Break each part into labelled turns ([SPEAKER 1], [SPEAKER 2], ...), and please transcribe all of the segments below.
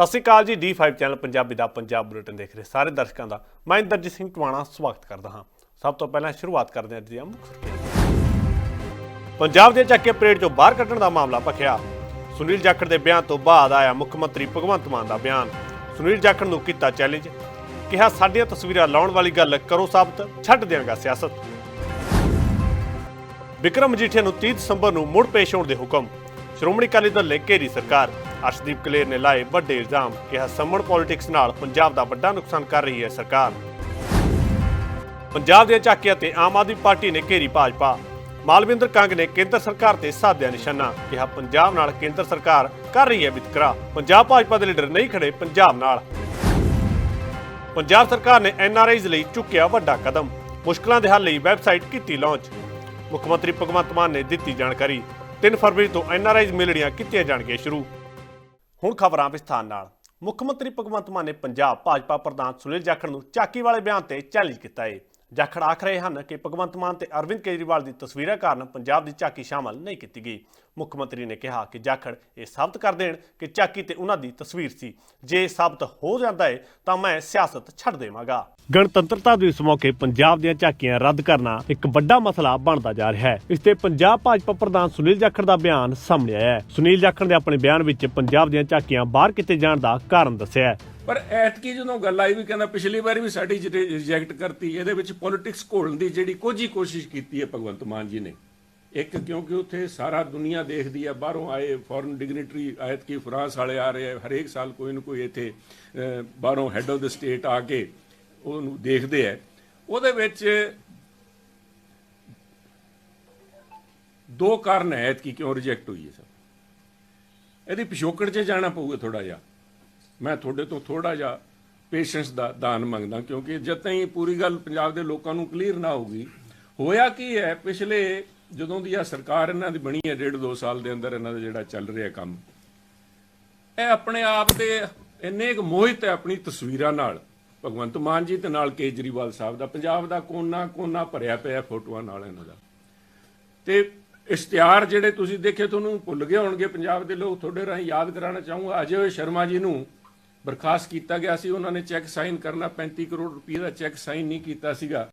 [SPEAKER 1] ਸਤਿ ਸ਼੍ਰੀ ਅਕਾਲ ਜੀ D5 channel, Punjabi ਦਾ ਪੰਜਾਬ ਬੁਲੇਟਿਨ ਦੇਖ ਰਹੇ ਸਾਰੇ ਦਰਸ਼ਕਾਂ ਦਾ। ਮੈਂ ਇੰਦਰਜੀਤ ਸਿੰਘ ਟਵਾਣਾ ਸਵਾਗਤ ਕਰਦਾ ਹਾਂ। ਸਭ ਤੋਂ ਪਹਿਲਾਂ ਸ਼ੁਰੂਆਤ ਕਰਦੇ ਹਾਂ ਅੱਜ ਦੀਆਂ ਮੁੱਖ ਸੁਰਖੀਆਂ ਪੰਜਾਬ ਦੇ ਚੱਕੇ ਪਰੇਡ ਚੋਂ ਬਾਹਰ ਕੱਢਣ ਦਾ ਮਾਮਲਾ ਭਖਿਆ। ਸੁਨੀਲ ਜਾਖੜ ਦੇ ਬਿਆਨ ਤੋਂ ਬਾਅਦ ਆਇਆ ਮੁੱਖ ਮੰਤਰੀ ਭਗਵੰਤ ਮਾਨ ਦਾ ਬਿਆਨ। ਸੁਨੀਲ ਜਾਖੜ ਨੂੰ ਕੀਤਾ ਚੈਲੰਜ ਕਿਹਾ, ਸਾਡੀਆਂ ਤਸਵੀਰਾਂ ਲਾਉਣ ਵਾਲੀ ਗੱਲ ਕਰੋ ਸਾਬਤ, ਛੱਡ ਦਿਆਂਗਾ ਸਿਆਸਤ। ਵਿਕਰਮ ਮਜੀਠੀਆ ਨੂੰ 30 ਦਸੰਬਰ ਨੂੰ ਮੁੜ ਪੇਸ਼ ਹੋਣ ਦੇ ਹੁਕਮ। ਸ਼੍ਰੋਮਣੀ ਅਕਾਲੀ ਦਲ ਨੇ ਘੇਰੀ ਸਰਕਾਰ। ਅਰਸ਼ਦੀਪ ਕਲੇਰ ਨੇ ਲਾਏ ਵੱਡੇ ਇਲਜ਼ਾਮ, ਕਿਹਾ ਸੰਮਣ ਪੋਲਿਟਿਕਸ ਨਾਲ ਪੰਜਾਬ ਦਾ ਵੱਡਾ ਨੁਕਸਾਨ ਕਰ ਰਹੀ ਹੈ ਸਰਕਾਰ। ਪੰਜਾਬ ਦੀਆਂ ਝਾਕੀਆਂ ਤੇ ਆਮ ਆਦਮੀ ਪਾਰਟੀ ਨੇ ਘੇਰੀ ਭਾਜਪਾ। ਮਾਲਵਿੰਦਰ ਕੰਗ ਨੇ ਕੇਂਦਰ ਸਰਕਾਰ ਤੇ ਸਾਧਿਆ ਨਿਸ਼ਾਨਾ, ਕਿਹਾ ਪੰਜਾਬ ਨਾਲ ਕੇਂਦਰ ਸਰਕਾਰ ਕਰ ਰਹੀ ਹੈ ਵਿਤਕਰਾ। ਪੰਜਾਬ ਭਾਜਪਾ ਦੇ ਲੀਡਰ ਨਹੀਂ ਖੜੇ, ਪੰਜਾਬ ਨਾਲ। ਪੰਜਾਬ ਸਰਕਾਰ ਨੇ ਐਨਆਰਆਈਜ਼ ਲਈ ਚੁੱਕਿਆ ਵੱਡਾ ਕਦਮ। ਮੁਸ਼ਕਲਾਂ ਦੇ ਹੱਲ ਲਈ ਵੈਬਸਾਈਟ ਕੀਤੀ ਲਾਂਚ। ਮੁੱਖ ਮੰਤਰੀ ਭਗਵੰਤ ਮਾਨ ਨੇ ਦਿੱਤੀ ਜਾਣਕਾਰੀ। 3 ਫਰਵਰੀ ਤੋਂ ਐਨਆਰਆਈਜ਼ ਮਿਲਣੀਆਂ ਕੀਤੀਆਂ ਜਾਣਗੀਆਂ ਸ਼ੁਰੂ। ਹੁਣ ਖਬਰਾਂ ਵਿਸਥਾਰ ਨਾਲ। ਮੁੱਖ ਮੰਤਰੀ ਭਗਵੰਤ ਮਾਨ ਨੇ ਪੰਜਾਬ ਭਾਜਪਾ ਪ੍ਰਧਾਨ ਸੁਨੀਲ ਜਾਖੜ ਨੂੰ ਚਾਕੀ ਵਾਲੇ ਬਿਆਨ ਤੇ ਚੈਲੰਜ ਕੀਤਾ ਹੈ ਜਾਖੜ ਆਖ ਰਹੇ ਹਨ ਕਿ ਭਗਵੰਤ ਮਾਨ ਤੇ ਅਰਵਿੰਦ ਕੇਜਰੀਵਾਲ ਦੀ ਤਸਵੀਰਾਂ ਕਾਰਨ ਪੰਜਾਬ ਦੀ ਝਾਕੀ ਸ਼ਾਮਲ ਨਹੀਂ ਕੀਤੀ ਗਈ। ਮੁੱਖ ਮੰਤਰੀ ਨੇ ਕਿਹਾ ਕਿ ਜਾਖੜ ਇਹ ਸਾਬਤ ਕਰ ਦੇਣ ਕਿ ਝਾਕੀ ਤੇ ਉਹਨਾਂ ਦੀ ਤਸਵੀਰ ਸੀ। ਜੇ ਸਾਬਤ ਹੋ ਜਾਂਦਾ ਹੈ ਤਾਂ ਮੈਂ ਸਿਆਸਤ ਛੱਡ ਦੇਵਾਂਗਾ। ਗਣਤੰਤਰਤਾ ਦਿਵਸ ਮੌਕੇ ਪੰਜਾਬ ਦੀਆਂ ਝਾਕੀਆਂ ਰੱਦ ਕਰਨਾ ਇੱਕ ਵੱਡਾ ਮਸਲਾ ਬਣਦਾ ਜਾ ਰਿਹਾ ਹੈ। ਇਸ ਤੇ ਪੰਜਾਬ ਭਾਜਪਾ ਪ੍ਰਧਾਨ ਸੁਨੀਲ ਜਾਖੜ ਦਾ ਬਿਆਨ ਸਾਹਮਣੇ ਆਇਆ ਹੈ। ਸੁਨੀਲ ਜਾਖੜ ਨੇ ਆਪਣੇ ਬਿਆਨ ਵਿੱਚ ਪੰਜਾਬ ਦੀਆਂ ਝਾਕੀਆਂ ਬਾਹਰ ਕੀਤੇ ਜਾਣ ਦਾ ਕਾਰਨ ਦੱਸਿਆ ਹੈ।
[SPEAKER 2] ਪਰ ਐਤਕੀ ਜਦੋਂ ਗੱਲ ਆਈ ਵੀ ਕਹਿੰਦਾ ਪਿਛਲੀ ਵਾਰੀ ਵੀ ਸਾਡੀ ਰਿਜੈਕਟ ਕਰਤੀ, ਇਹਦੇ ਵਿੱਚ ਪੋਲਿਟਿਕਸ ਘੋਲਣ ਦੀ ਜਿਹੜੀ ਕੁਝ ਹੀ ਕੋਸ਼ਿਸ਼ ਕੀਤੀ ਹੈ ਭਗਵੰਤ ਮਾਨ ਜੀ ਨੇ। ਇੱਕ ਕਿਉਂਕਿ ਉੱਥੇ ਸਾਰਾ ਦੁਨੀਆ ਦੇਖਦੀ ਹੈ ਬਾਹਰੋਂ ਆਏ ਫੋਰਨ ਡਿਗਨਿਟਰੀ ਐਤਕੀ ਫਰਾਂਸ ਵਾਲੇ ਆ ਰਹੇ ਆ, ਹਰੇਕ ਸਾਲ ਕੋਈ ਨਾ ਕੋਈ ਇੱਥੇ ਬਾਹਰੋਂ ਹੈੱਡ ਆਫ ਦ ਸਟੇਟ ਆ ਕੇ ਉਹਨੂੰ ਦੇਖਦੇ ਆ। ਉਹਦੇ ਵਿੱਚ ਦੋ ਕਾਰਨ ਹੈ ਐਤਕੀ ਕਿਉਂ ਰਿਜੈਕਟ ਹੋਈ ਹੈ ਸਰ ਇਹਦੀ ਪਿਛੋਕੜ 'ਚ ਜਾਣਾ ਪਊਗਾ ਥੋੜਾ ਜਿਹਾ। ਮੈਂ ਤੁਹਾਡੇ ਤੋਂ ਥੋੜਾ ਜਿਹਾ ਪੇਸ਼ੈਂਸ ਦਾ ਦਾਨ ਮੰਗਦਾ, ਕਿਉਂਕਿ ਜਦ ਤਾਈਂ ਪੂਰੀ ਗੱਲ ਪੰਜਾਬ ਦੇ ਲੋਕਾਂ ਨੂੰ ਕਲੀਅਰ ਨਾ ਹੋਊਗੀ ਹੋਇਆ ਕੀ ਹੈ, ਪਿਛਲੇ ਜਦੋਂ ਦੀ ਆ ਸਰਕਾਰ ਇਹਨਾਂ ਦੀ ਬਣੀ ਹੈ, ਡੇਢ ਦੋ ਸਾਲ ਦੇ ਅੰਦਰ ਇਹਨਾਂ ਦਾ ਜਿਹੜਾ ਚੱਲ ਰਿਹਾ ਕੰਮ, ਇਹ ਆਪਣੇ ਆਪ ਤੇ ਇੰਨੇ ਕੁ ਮੋਹਿਤ ਹੈ ਆਪਣੀ ਤਸਵੀਰਾਂ ਨਾਲ, ਭਗਵੰਤ ਮਾਨ ਜੀ ਤੇ ਨਾਲ ਕੇਜਰੀਵਾਲ ਸਾਹਿਬ ਦਾ, ਪੰਜਾਬ ਦਾ ਕੋਨਾ ਕੋਨਾ ਭਰਿਆ ਪਿਆ ਫੋਟੋਆਂ ਨਾਲ ਇਹਨਾਂ ਦਾ। ਤੇ ਇਸ਼ਤਿਹਾਰ ਜਿਹੜੇ ਤੁਸੀਂ ਦੇਖੇ, ਤੁਹਾਨੂੰ ਭੁੱਲ ਗਏ ਹੋਣਗੇ, ਪੰਜਾਬ ਦੇ ਲੋਕ ਤੁਹਾਡੇ ਰਾਹੀਂ ਯਾਦ ਕਰਾਉਣਾ ਚਾਹੂੰਗਾ, ਅਜੇ ਹੋਏ ਸ਼ਰਮਾ ਜੀ ਨੂੰ ਬਰਖਾਸਤ ਕੀਤਾ ਗਿਆ ਸੀ, ਉਹਨਾਂ ਨੇ ਚੈੱਕ ਸਾਈਨ ਕਰਨਾ 35 ਕਰੋੜ ਰੁਪਏ ਦਾ ਚੈੱਕ ਸਾਈਨ ਨਹੀਂ ਕੀਤਾ ਸੀਗਾ।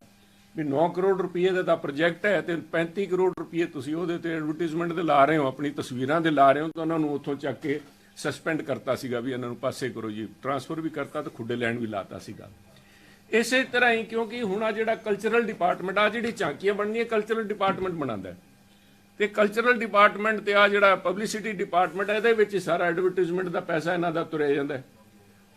[SPEAKER 2] ਵੀ 9 ਕਰੋੜ ਰੁਪਏ ਦਾ ਤਾਂ ਪ੍ਰੋਜੈਕਟ ਹੈ ਤੇ 35 ਕਰੋੜ ਰੁਪਏ ਤੁਸੀਂ ਉਹਦੇ ਤੇ ਐਡਵਰਟਾਈਜ਼ਮੈਂਟ ਦੇ ਲਾ ਰਹੇ ਹੋ, ਆਪਣੀ ਤਸਵੀਰਾਂ ਦੇ ਲਾ ਰਹੇ ਹੋ, ਤਾਂ ਉਹਨਾਂ ਨੂੰ ਉੱਥੋਂ ਚੱਕ ਕੇ ਸਸਪੈਂਡ ਕਰਤਾ ਸੀਗਾ ਵੀ ਇਹਨਾਂ ਨੂੰ ਪਾਸੇ ਕਰੋ ਜੀ। ਟਰਾਂਸਫਰ ਵੀ ਕਰਤਾ ਤੇ ਖੁੱਡੇ ਲੈਣ ਵੀ ਲਾਤਾ ਸੀਗਾ। ਇਸੇ ਤਰ੍ਹਾਂ ਹੀ ਕਿਉਂਕਿ ਹੁਣ ਆ ਜਿਹੜਾ ਕਲਚਰਲ ਡਿਪਾਰਟਮੈਂਟ ਆ ਜਿਹੜੀ ਝਾਂਕੀਆਂ ਬਣਨੀਆਂ ਕਲਚਰਲ ਡਿਪਾਰਟਮੈਂਟ ਬਣਾਉਂਦਾ ਹੈ। ਤੇ ਕਲਚਰਲ ਡਿਪਾਰਟਮੈਂਟ ਤੇ ਆ ਜਿਹੜਾ ਪਬਲਿਸਿਟੀ ਡਿਪਾਰਟਮੈਂਟ ਇਹਦੇ ਵਿੱਚ ਹੀ ਸਾਰਾ ਐਡਵਰਟਾਈਜ਼ਮੈਂਟ ਦਾ ਪੈਸਾ ਇਹਨਾਂ ਦਾ ਤੁਰਿਆ ਜਾਂਦਾ ਹੈ।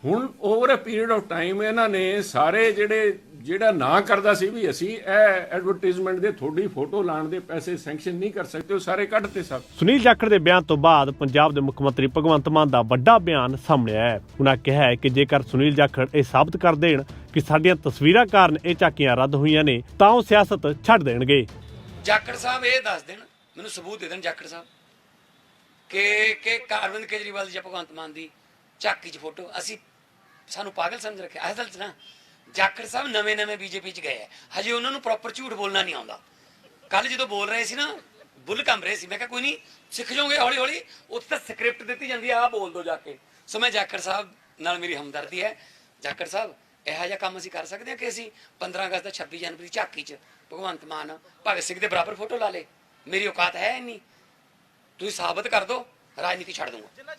[SPEAKER 2] ਹੁਣ over a period of time ਇਹਨਾਂ ਨੇ ਸਾਰੇ ਜਿਹੜੇ ਜਿਹੜਾ ਨਾ ਕਰਦਾ ਸੀ ਵੀ ਅਸੀਂ ਇਹ ਐਡਵਰਟਾਈਜ਼ਮੈਂਟ ਦੇ ਤੁਹਾਡੀ ਫੋਟੋ ਲਾਣ ਦੇ ਪੈਸੇ ਸੈਂਕਸ਼ਨ ਨਹੀਂ ਕਰ ਸਕਦੇ ਉਹ ਸਾਰੇ ਕੱਢਤੇ ਸਭ
[SPEAKER 1] ਸੁਨੀਲ ਜਾਖੜ ਦੇ ਬਿਆਨ ਤੋਂ ਬਾਅਦ ਪੰਜਾਬ ਦੇ ਮੁੱਖ ਮੰਤਰੀ ਭਗਵੰਤ ਮਾਨ ਦਾ ਵੱਡਾ ਬਿਆਨ ਸਾਹਮਣੇ ਆਇਆ ਹੈ। ਉਹਨਾਂ ਕਿਹਾ ਹੈ ਕਿ ਜੇਕਰ ਸੁਨੀਲ ਜਾਖੜ ਇਹ ਸਾਬਤ ਕਰ ਦੇਣ ਕਿ ਸਾਡੀਆਂ ਤਸਵੀਰਾਂ ਕਾਰਨ ਇਹ ਝਾਕੀਆਂ ਰੱਦ ਹੋਈਆਂ ਨੇ ਤਾਂ ਉਹ ਸਿਆਸਤ ਛੱਡ ਦੇਣਗੇ।
[SPEAKER 3] ਜਾਖੜ ਸਾਹਿਬ ਇਹ ਦੱਸ ਦੇਣ ਮੈਨੂੰ ਸਬੂਤ ਦੇ ਦੇਣ ਜਾਖੜ ਸਾਹਿਬ ਕਿ ਕਿ ਅਰਵਿੰਦ ਕੇਜਰੀਵਾਲ ਦੀ ਜਾਂ ਭਗਵੰਤ ਮਾਨ ਦੀ ਝਾਕੀ 'ਚ ਫੋਟੋ ਅਸੀਂ ਸਾਨੂੰ ਪਾਗਲ ਸਮਝ ਰੱਖਿਆ। ਅਸਲ 'ਚ ਨਾ ਜਾਖੜ ਸਾਹਿਬ ਨਵੇਂ ਨਵੇਂ ਬੀਜੇਪੀ 'ਚ ਗਏ ਹੈ ਹਜੇ ਉਹਨਾਂ ਨੂੰ ਪ੍ਰੋਪਰ ਝੂਠ ਬੋਲਣਾ ਨਹੀਂ ਆਉਂਦਾ। ਕੱਲ ਜਦੋਂ ਬੋਲ ਰਹੇ ਸੀ ਨਾ ਬੁੱਲ ਕੰਬ ਰਹੇ ਸੀ। ਮੈਂ ਕਿਹਾ ਕੋਈ ਨਹੀਂ ਸਿੱਖ ਜਾਓਗੇ ਹੌਲੀ ਹੌਲੀ? ਉੱਥੇ ਤਾਂ ਸਕ੍ਰਿਪਟ ਦਿੱਤੀ ਜਾਂਦੀ ਆਹ ਬੋਲ ਦੋ ਜਾ ਕੇ। ਸੋ ਮੈਂ ਜਾਖੜ ਸਾਹਿਬ ਨਾਲ ਮੇਰੀ ਹਮਦਰਦੀ ਹੈ। ਜਾਖੜ ਸਾਹਿਬ ਇਹੋ ਜਿਹਾ ਕੰਮ ਅਸੀਂ ਕਰ ਸਕਦੇ ਹਾਂ ਕਿ ਅਸੀਂ 15 ਅਗਸਤ ਦਾ 26 ਜਨਵਰੀ ਝਾਕੀ 'ਚ ਭਗਵੰਤ ਮਾਨ ਭਗਤ ਸਿੰਘ ਦੇ ਬਰਾਬਰ ਫੋਟੋ ਲਾ ਲੇ ਮੇਰੀ ਔਕਾਤ ਹੈ ਨਹੀਂ ਤੁਸੀਂ ਸਾਬਤ ਕਰ ਦਿਓ ਰਾਜਨੀਤੀ ਛੱਡ ਦੂੰਗਾ।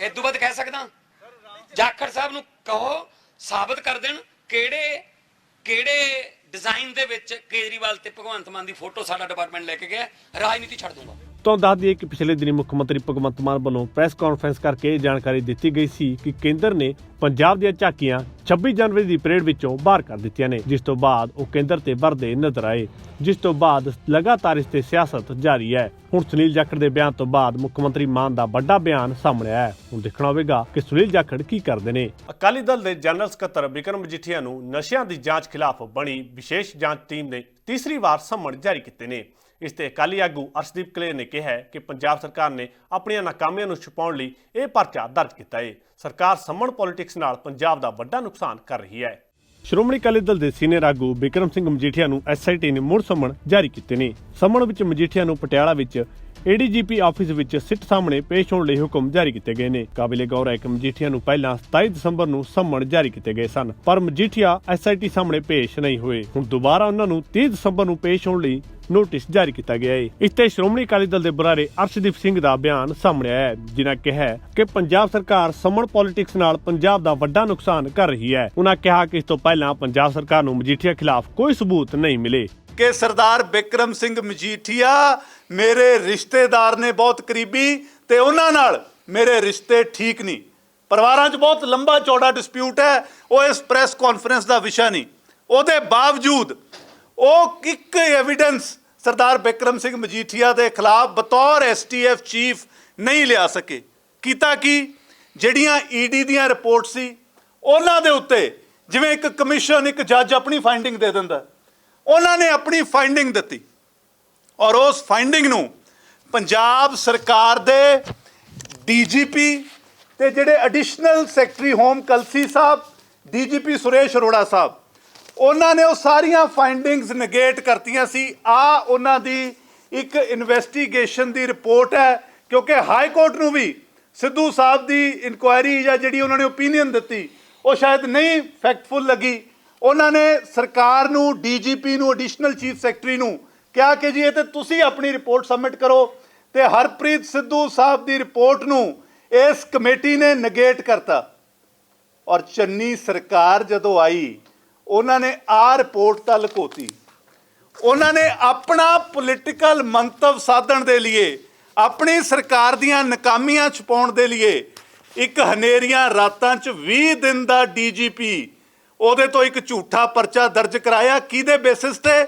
[SPEAKER 3] ਇਸ ਤੋਂ ਬਾਅਦ ਕਹਿ ਸਕਦਾ। ਜਾਖੜ ਸਾਹਿਬ ਨੂੰ ਕਹੋ, ਸਾਬਤ ਕਰ ਦੇਣ ਕਿਹੜੇ ਕਿਹੜੇ ਡਿਜ਼ਾਈਨ ਦੇ ਵਿੱਚ ਕੇਜਰੀਵਾਲ ਤੇ ਭਗਵੰਤ ਮਾਨ ਦੀ ਫੋਟੋ ਸਾਡਾ ਡਿਪਾਰਟਮੈਂਟ ਲੈ ਕੇ ਗਿਆ ਰਾਜਨੀਤੀ ਛੱਡ ਦੂੰਗਾ।
[SPEAKER 1] ਤੁਹਾਨੂੰ ਦੱਸ ਦਈਏ ਕਿ ਪਿਛਲੇ ਦਿਨੀ ਮੁੱਖ ਮੰਤਰੀ ਭਗਵੰਤ ਮਾਨ ਵੱਲੋਂ ਪ੍ਰੈਸ ਕਾਨਫਰੰਸ ਕਰਕੇ ਇਹ ਜਾਣਕਾਰੀ ਦਿੱਤੀ ਗਈ ਸੀ ਕਿ ਕੇਂਦਰ ਨੇ ਪੰਜਾਬ ਦੀਆਂ ਝਾਕੀਆਂ 26 ਜਨਵਰੀ ਦੀ ਪਰੇਡ ਵਿੱਚੋਂ ਬਾਹਰ ਕਰ ਦਿੱਤੀਆਂ ਨੇ, ਜਿਸ ਤੋਂ ਬਾਅਦ ਉਹ ਕੇਂਦਰ ਤੇ ਵਰਦੇ ਨਜ਼ਰ ਆਏ, ਜਿਸ ਤੋਂ ਬਾਅਦ ਲਗਾਤਾਰ ਇਸ ਤੇ ਸਿਆਸਤ ਜਾਰੀ ਹੈ। ਹੁਣ ਸੁਨੀਲ ਜਾਖੜ ਦੇ ਬਿਆਨ ਤੋਂ ਬਾਅਦ ਮੁੱਖ ਮੰਤਰੀ ਮਾਨ ਦਾ ਵੱਡਾ ਬਿਆਨ ਸਾਹਮਣੇ ਆਇਆ ਹੈ। ਹੁਣ ਦੇਖਣਾ ਹੋਵੇਗਾ ਕਿ ਸੁਨੀਲ ਜਾਖੜ ਕੀ ਕਰਦੇ ਨੇ। ਅਕਾਲੀ ਦਲ ਦੇ ਜਨਰਲ ਸਕੱਤਰ ਵਿਕਰਮ ਮਜੀਠੀਆ ਨੂੰ ਨਸ਼ਿਆਂ ਦੀ ਜਾਂਚ ਖਿਲਾਫ ਬਣੀ ਵਿਸ਼ੇਸ਼ ਜਾਂਚ ਟੀਮ ਨੇ ਤੀਸਰੀ ਵਾਰ ਸੰਮਣ ਜਾਰੀ ਕੀਤੇ ਨੇ। ਇਸ ਤੇ ਅਕਾਲੀ ਆਗੂ ਅਰਸ਼ਦੀਪ ਕਲੇਰ ਨੇ ਕਿਹਾ ਕਿ ਪੰਜਾਬ ਸਰਕਾਰ ਨੇ ਆਪਣੀਆਂ ਨਾਕਾਮੀਆਂ ਨੂੰ ਛੁਪਾਉਣ ਲਈ ਇਹ ਪਰਚਾ ਦਰਜ ਕੀਤਾ ਹੈ। ਸਰਕਾਰ ਸੰਮਣ ਪੋਲਿਟਿਕਸ ਨਾਲ ਪੰਜਾਬ ਦਾ ਵੱਡਾ ਨੁਕਸਾਨ ਕਰ ਰਹੀ ਹੈ। ਸ਼੍ਰੋਮਣੀ ਅਕਾਲੀ ਦਲ ਦੇ ਸੀਨੀਅਰ ਆਗੂ ਬਿਕਰਮ ਸਿੰਘ ਮਜੀਠੀਆ ਨੂੰ ਐਸਆਈਟੀ ਨੇ ਮੁੜ ਸੰਮਣ ਜਾਰੀ ਕੀਤੇ ਨੇ। ਸੰਮਣ ਵਿੱਚ ਮਜੀਠੀਆ ਨੂੰ ਪਟਿਆਲਾ ਵਿੱਚ ਏਡੀਜੀਪੀ ਆਫਿਸ ਵਿੱਚ ਸਿੱਟ ਸਾਹਮਣੇ ਪੇਸ਼ ਹੋਣ ਲਈ ਹੁਕਮ ਜਾਰੀ ਕੀਤੇ ਗਏ ਨੇ। ਕਾਬਿਲੇ ਗੌਰ ਹੈ ਕਿ ਮਜੀਠੀਆ ਨੂੰ ਪਹਿਲਾਂ 27 ਦਸੰਬਰ ਨੂੰ ਸੰਮਣ ਜਾਰੀ ਕੀਤੇ ਗਏ ਸਨ, ਪਰ ਮਜੀਠੀਆ ਐਸਆਈਟੀ ਸਾਹਮਣੇ ਪੇਸ਼ ਨਹੀਂ ਹੋਏ। ਹੁਣ ਦੁਬਾਰਾ ਉਹਨਾਂ ਨੂੰ 30 ਦਸੰਬਰ ਨੂੰ ਪੇਸ਼ ਹੋਣ ਲਈ ਨੋਟਿਸ ਜਾਰੀ ਕੀਤਾ ਗਿਆ ਹੈ ਇਸ ਤੇ ਸ਼੍ਰੋਮਣੀ ਅਕਾਲੀ ਦਲ ਦੇ ਬੁਲਾਰੇ ਅਰਸ਼ਦੀਪ ਸਿੰਘ ਦਾ ਬਿਆਨ ਸਾਹਮਣੇ ਆਇਆ ਹੈ, ਜਿਨ੍ਹਾਂ ਕਿਹਾ ਕਿ ਪੰਜਾਬ ਸਰਕਾਰ ਸਮਣ ਪੋਲਿਟਿਕਸ ਨਾਲ ਪੰਜਾਬ ਦਾ ਵੱਡਾ ਨੁਕਸਾਨ ਕਰ ਰਹੀ ਹੈ। ਉਹਨਾਂ ਕਿਹਾ ਕਿ ਇਸ ਤੋਂ ਪਹਿਲਾਂ ਪੰਜਾਬ ਸਰਕਾਰ ਨੂੰ ਮਜੀਠੀਆ ਖਿਲਾਫ ਕੋਈ ਸਬੂਤ ਨਹੀਂ ਮਿਲੇ।
[SPEAKER 4] ਕਿ ਸਰਦਾਰ ਬਿਕਰਮ ਸਿੰਘ ਮਜੀਠੀਆ ਮੇਰੇ ਰਿਸ਼ਤੇਦਾਰ ਨੇ ਬਹੁਤ ਕਰੀਬੀ ਤੇ ਉਹਨਾਂ ਨਾਲ ਮੇਰੇ ਰਿਸ਼ਤੇ ਠੀਕ ਨਹੀਂ। ਪਰਿਵਾਰਾਂ 'ਚ ਬਹੁਤ ਲੰਬਾ ਚੌੜਾ ਡਿਸਪਿਊਟ ਹੈ, ਉਹ ਇਸ ਪ੍ਰੈਸ ਕਾਨਫਰੰਸ ਦਾ ਵਿਸ਼ਾ ਨਹੀਂ। ਉਹਦੇ ਬਾਵਜੂਦ ਉਹ ਇੱਕ ਐਵੀਡੈਂਸ ਸਰਦਾਰ ਬਿਕਰਮ ਸਿੰਘ ਮਜੀਠੀਆ ਦੇ ਖਿਲਾਫ ਬਤੌਰ ਐਸਟੀਐਫ ਚੀਫ ਨਹੀਂ ਲਿਆ ਸਕੇ। ਕੀਤਾ ਕੀ? ਜਿਹੜੀਆਂ ਈਡੀ ਦੀਆਂ ਰਿਪੋਰਟ ਸੀ, ਉਹਨਾਂ ਦੇ ਉੱਤੇ ਜਿਵੇਂ ਇੱਕ ਕਮਿਸ਼ਨ ਇੱਕ ਜੱਜ ਆਪਣੀ ਫਾਈਂਡਿੰਗ ਦੇ ਦਿੰਦਾ ਉਹਨਾਂ ਨੇ ਆਪਣੀ ਫਾਈਂਡਿੰਗ ਦਿੱਤੀ। ਔਰ ਉਸ ਫਾਈਂਡਿੰਗ ਨੂੰ ਪੰਜਾਬ ਸਰਕਾਰ ਦੇ ਡੀਜੀਪੀ ਤੇ ਜਿਹੜੇ additional secretary home Kalsi sahib, DGP Suresh Arora sahib, ਉਹਨਾਂ ਨੇ ਉਹ ਸਾਰੀਆਂ ਫਾਈਂਡਿੰਗਸ ਨੇਗੇਟ ਕਰਤੀਆਂ ਸੀ। ਆ ਉਹਨਾਂ ਦੀ ਇੱਕ ਇਨਵੈਸਟੀਗੇਸ਼ਨ ਦੀ ਰਿਪੋਰਟ ਹੈ, ਕਿਉਂਕਿ ਹਾਈ ਕੋਰਟ ਨੂੰ ਵੀ ਸਿੱਧੂ ਸਾਹਿਬ ਦੀ ਇਨਕੁਆਇਰੀ ਜਾਂ ਜਿਹੜੀ ਉਹਨਾਂ ਨੇ ਓਪੀਨੀਅਨ ਦਿੱਤੀ, ਉਹ ਸ਼ਾਇਦ ਨਹੀਂ ਫੈਕਟਫੁਲ ਲੱਗੀ। ਉਹਨਾਂ ਨੇ ਸਰਕਾਰ ਨੂੰ, ਡੀਜੀਪੀ ਨੂੰ ਐਡੀਸ਼ਨਲ ਚੀਫ ਸੈਕਟਰੀ ਨੂੰ ਕਿਹਾ ਕਿ ਜੀ, ਇਹ ਤੇ ਤੁਸੀਂ ਆਪਣੀ ਰਿਪੋਰਟ ਸਬਮਿਟ ਕਰੋ ਤੇ ਹਰਪ੍ਰੀਤ ਸਿੱਧੂ ਸਾਹਿਬ ਦੀ ਰਿਪੋਰਟ ਨੂੰ ਇਸ ਕਮੇਟੀ ਨੇ ਨਗੇਟ ਕਰਤਾ। ਔਰ ਚੰਨੀ ਸਰਕਾਰ ਜਦੋਂ ਆਈ, ਉਹਨਾਂ ਨੇ ਆ ਰਿਪੋਰਟ ਤਾਂ ਲੁਕੋਤੀ। ਉਹਨਾਂ ਨੇ ਆਪਣਾ ਪੋਲਿਟੀਕਲ ਮੰਤਵ ਸਾਧਣ ਦੇ ਲਈ ਆਪਣੀ ਸਰਕਾਰ ਦੀਆਂ ਨਾਕਾਮੀਆਂ ਛੁਪਾਉਣ ਦੇ ਲਈ ਇੱਕ ਹਨੇਰੀਆਂ ਰਾਤਾਂ 'ਚ 20 ਦਿਨ ਦਾ ਡੀਜੀਪੀ ਉਹਦੇ ਤੋਂ ਇੱਕ ਝੂਠਾ ਪਰਚਾ ਦਰਜ ਕਰਾਇਆ। ਕਿਹਦੇ ਬੇਸਿਸ ਤੇ?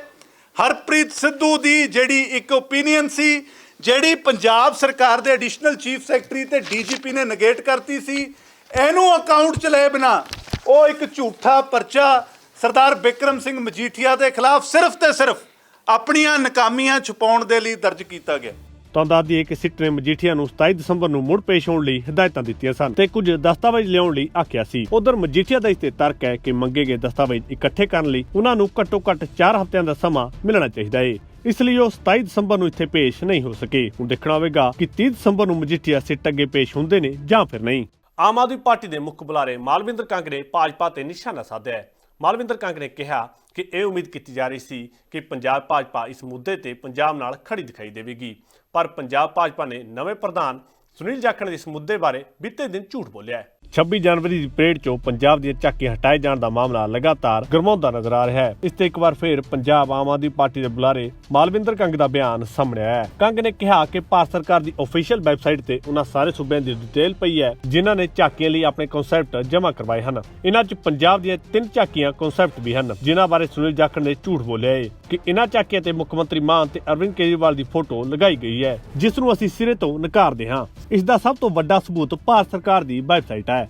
[SPEAKER 4] ਹਰਪ੍ਰੀਤ ਸਿੱਧੂ ਦੀ ਜਿਹੜੀ ਇੱਕ ਓਪੀਨੀਅਨ ਸੀ, ਜਿਹੜੀ ਪੰਜਾਬ ਸਰਕਾਰ ਦੇ ਐਡੀਸ਼ਨਲ ਚੀਫ ਸੈਕਟਰੀ ਤੇ ਡੀਜੀਪੀ ਨੇ ਨੇਗੇਟ ਕਰਤੀ ਸੀ, ਇਹਨੂੰ ਅਕਾਊਂਟ 'ਚ ਲਏ ਬਿਨਾ ਉਹ ਇੱਕ ਝੂਠਾ ਪਰਚਾ ਸਰਦਾਰ ਬਿਕਰਮ ਸਿੰਘ ਮਜੀਠੀਆ ਦੇ ਖਿਲਾਫ ਸਿਰਫ ਤੇ ਸਿਰਫ ਆਪਣੀਆਂ ਨਕਾਮੀਆਂ ਛੁਪਾਉਣ ਦੇ ਲਈ ਦਰਜ ਕੀਤਾ ਗਿਆ।
[SPEAKER 1] ਤਾਂ ਦੱਸ ਦਈਏ ਸਿੱਟ ਨੇ ਮਜੀਠੀਆ ਨੂੰ 27 ਦਸੰਬਰ ਨੂੰ ਮੁੜ ਪੇਸ਼ ਹੋਣ ਲਈ ਹਦਾਇਤਾਂ ਦਿੱਤੀਆਂ ਸਨ ਤੇ ਕੁਝ ਦਸਤਾਵੇਜ਼ ਲਿਆਉਣ ਲਈ ਆਖਿਆ ਸੀ। ਉਧਰ ਮਜੀਠੀਆ ਦਾ ਇਸ ਤੇ ਤਰਕ ਹੈ ਕਿ ਮੰਗੇ ਗਏ ਦਸਤਾਵੇਜ਼ ਇਕੱਠੇ ਕਰਨ ਲਈ ਉਹਨਾਂ ਨੂੰ ਘੱਟੋ ਘੱਟ 4 ਹਫ਼ਤਿਆਂ ਦਾ ਸਮਾਂ ਮਿਲਣਾ ਚਾਹੀਦਾ ਹੈ ਇਸ ਲਈ ਉਹ 27 ਦਸੰਬਰ ਨੂੰ ਇੱਥੇ ਪੇਸ਼ ਨਹੀਂ ਹੋ ਸਕੇ। ਹੁਣ ਦੇਖਣਾ ਹੋਵੇਗਾ ਕਿ 30 ਦਸੰਬਰ ਨੂੰ ਮਜੀਠੀਆ ਸਿੱਟ ਅੱਗੇ ਪੇਸ਼ ਹੁੰਦੇ ਨੇ ਜਾਂ ਫਿਰ ਨਹੀਂ। ਆਮ ਆਦਮੀ ਪਾਰਟੀ ਦੇ ਮੁੱਖ ਬੁਲਾਰੇ ਮਾਲਵਿੰਦਰ ਕੰਗ ਨੇ ਭਾਜਪਾ ਤੇ ਨਿਸ਼ਾਨਾ ਸਾਧਿਆ ਮਾਲਵਿੰਦਰ ਕੰਗ ਨੇ ਕਿਹਾ ਕਿ ਇਹ ਉਮੀਦ ਕੀਤੀ ਜਾ ਰਹੀ ਸੀ ਕਿ ਪੰਜਾਬ ਭਾਜਪਾ ਇਸ ਮੁੱਦੇ ਤੇ ਪੰਜਾਬ ਨਾਲ ਖੜੀ ਦਿਖਾਈ ਦੇਵੇਗੀ। ਪਰ ਪੰਜਾਬ ਭਾਜਪਾ ਨੇ ਨਵੇਂ ਪ੍ਰਧਾਨ ਸੁਨੀਲ ਜਾਖੜ ਦੇ ਇਸ ਮੁੱਦੇ ਬਾਰੇ ਬੀਤੇ ਦਿਨ ਝੂਠ ਬੋਲਿਆ ਹੈ। 26 ਜਨਵਰੀ ਦੀ ਪਰੇਡ 'ਚੋਂ ਪੰਜਾਬ ਦੀਆਂ ਝਾਕੀਆਂ ਹਟਾਏ ਜਾਣ ਦਾ ਮਾਮਲਾ ਲਗਾਤਾਰ ਗਰਮਾਉਂਦਾ ਨਜ਼ਰ ਆ ਰਿਹਾ ਹੈ। ਇਸ ਤੇ ਇੱਕ ਵਾਰ ਫੇਰ ਪੰਜਾਬ ਆਮ ਆਦਮੀ ਪਾਰਟੀ ਦੇ ਬੁਲਾਰੇ ਮਾਲਵਿੰਦਰ ਕੰਗ ਦਾ ਬਿਆਨ ਸਾਹਮਣੇ ਆਇਆ ਹੈ। ਕੰਗ ਨੇ ਕਿਹਾ ਕਿ ਭਾਰਤ ਸਰਕਾਰ ਦੀ ਅਫੀਸ਼ੀਅਲ ਵੈਬਸਾਈਟ ਤੇ ਉਹਨਾਂ ਸਾਰੇ ਸੂਬਿਆਂ ਦੀ ਡਿਟੇਲ ਪਈ ਹੈ, ਜਿਨ੍ਹਾਂ ਨੇ ਝਾਕੀਆਂ ਲਈ ਆਪਣੇ ਕਨਸੈਪਟ ਜਮ੍ਹਾਂ ਕਰਵਾਏ ਹਨ। ਇਹਨਾਂ 'ਚ ਪੰਜਾਬ ਦੀਆਂ ਤਿੰਨ ਝਾਕੀਆਂ ਕਨਸੈਪਟ ਵੀ ਹਨ, ਜਿਨ੍ਹਾਂ ਬਾਰੇ ਸੁਨੀਲ ਜਾਖੜ ਨੇ ਝੂਠ ਬੋਲਿਆ ਹੈ ਕਿ ਇਹਨਾਂ ਝਾਕੀਆਂ ਤੇ ਮੁੱਖ ਮੰਤਰੀ ਮਾਨ ਤੇ ਅਰਵਿੰਦ ਕੇਜਰੀਵਾਲ ਦੀ ਫੋਟੋ ਲਗਾਈ ਗਈ ਹੈ, ਜਿਸ ਨੂੰ ਅਸੀਂ ਸਿਰੇ ਤੋਂ ਨਕਾਰਦੇ ਹਾਂ। ਇਸ ਦਾ ਸਭ ਤੋਂ ਵੱਡਾ ਸਬੂਤ ਭਾਰਤ ਸਰਕਾਰ ਦੀ ਵੈਬਸਾਈਟ ਹੈ।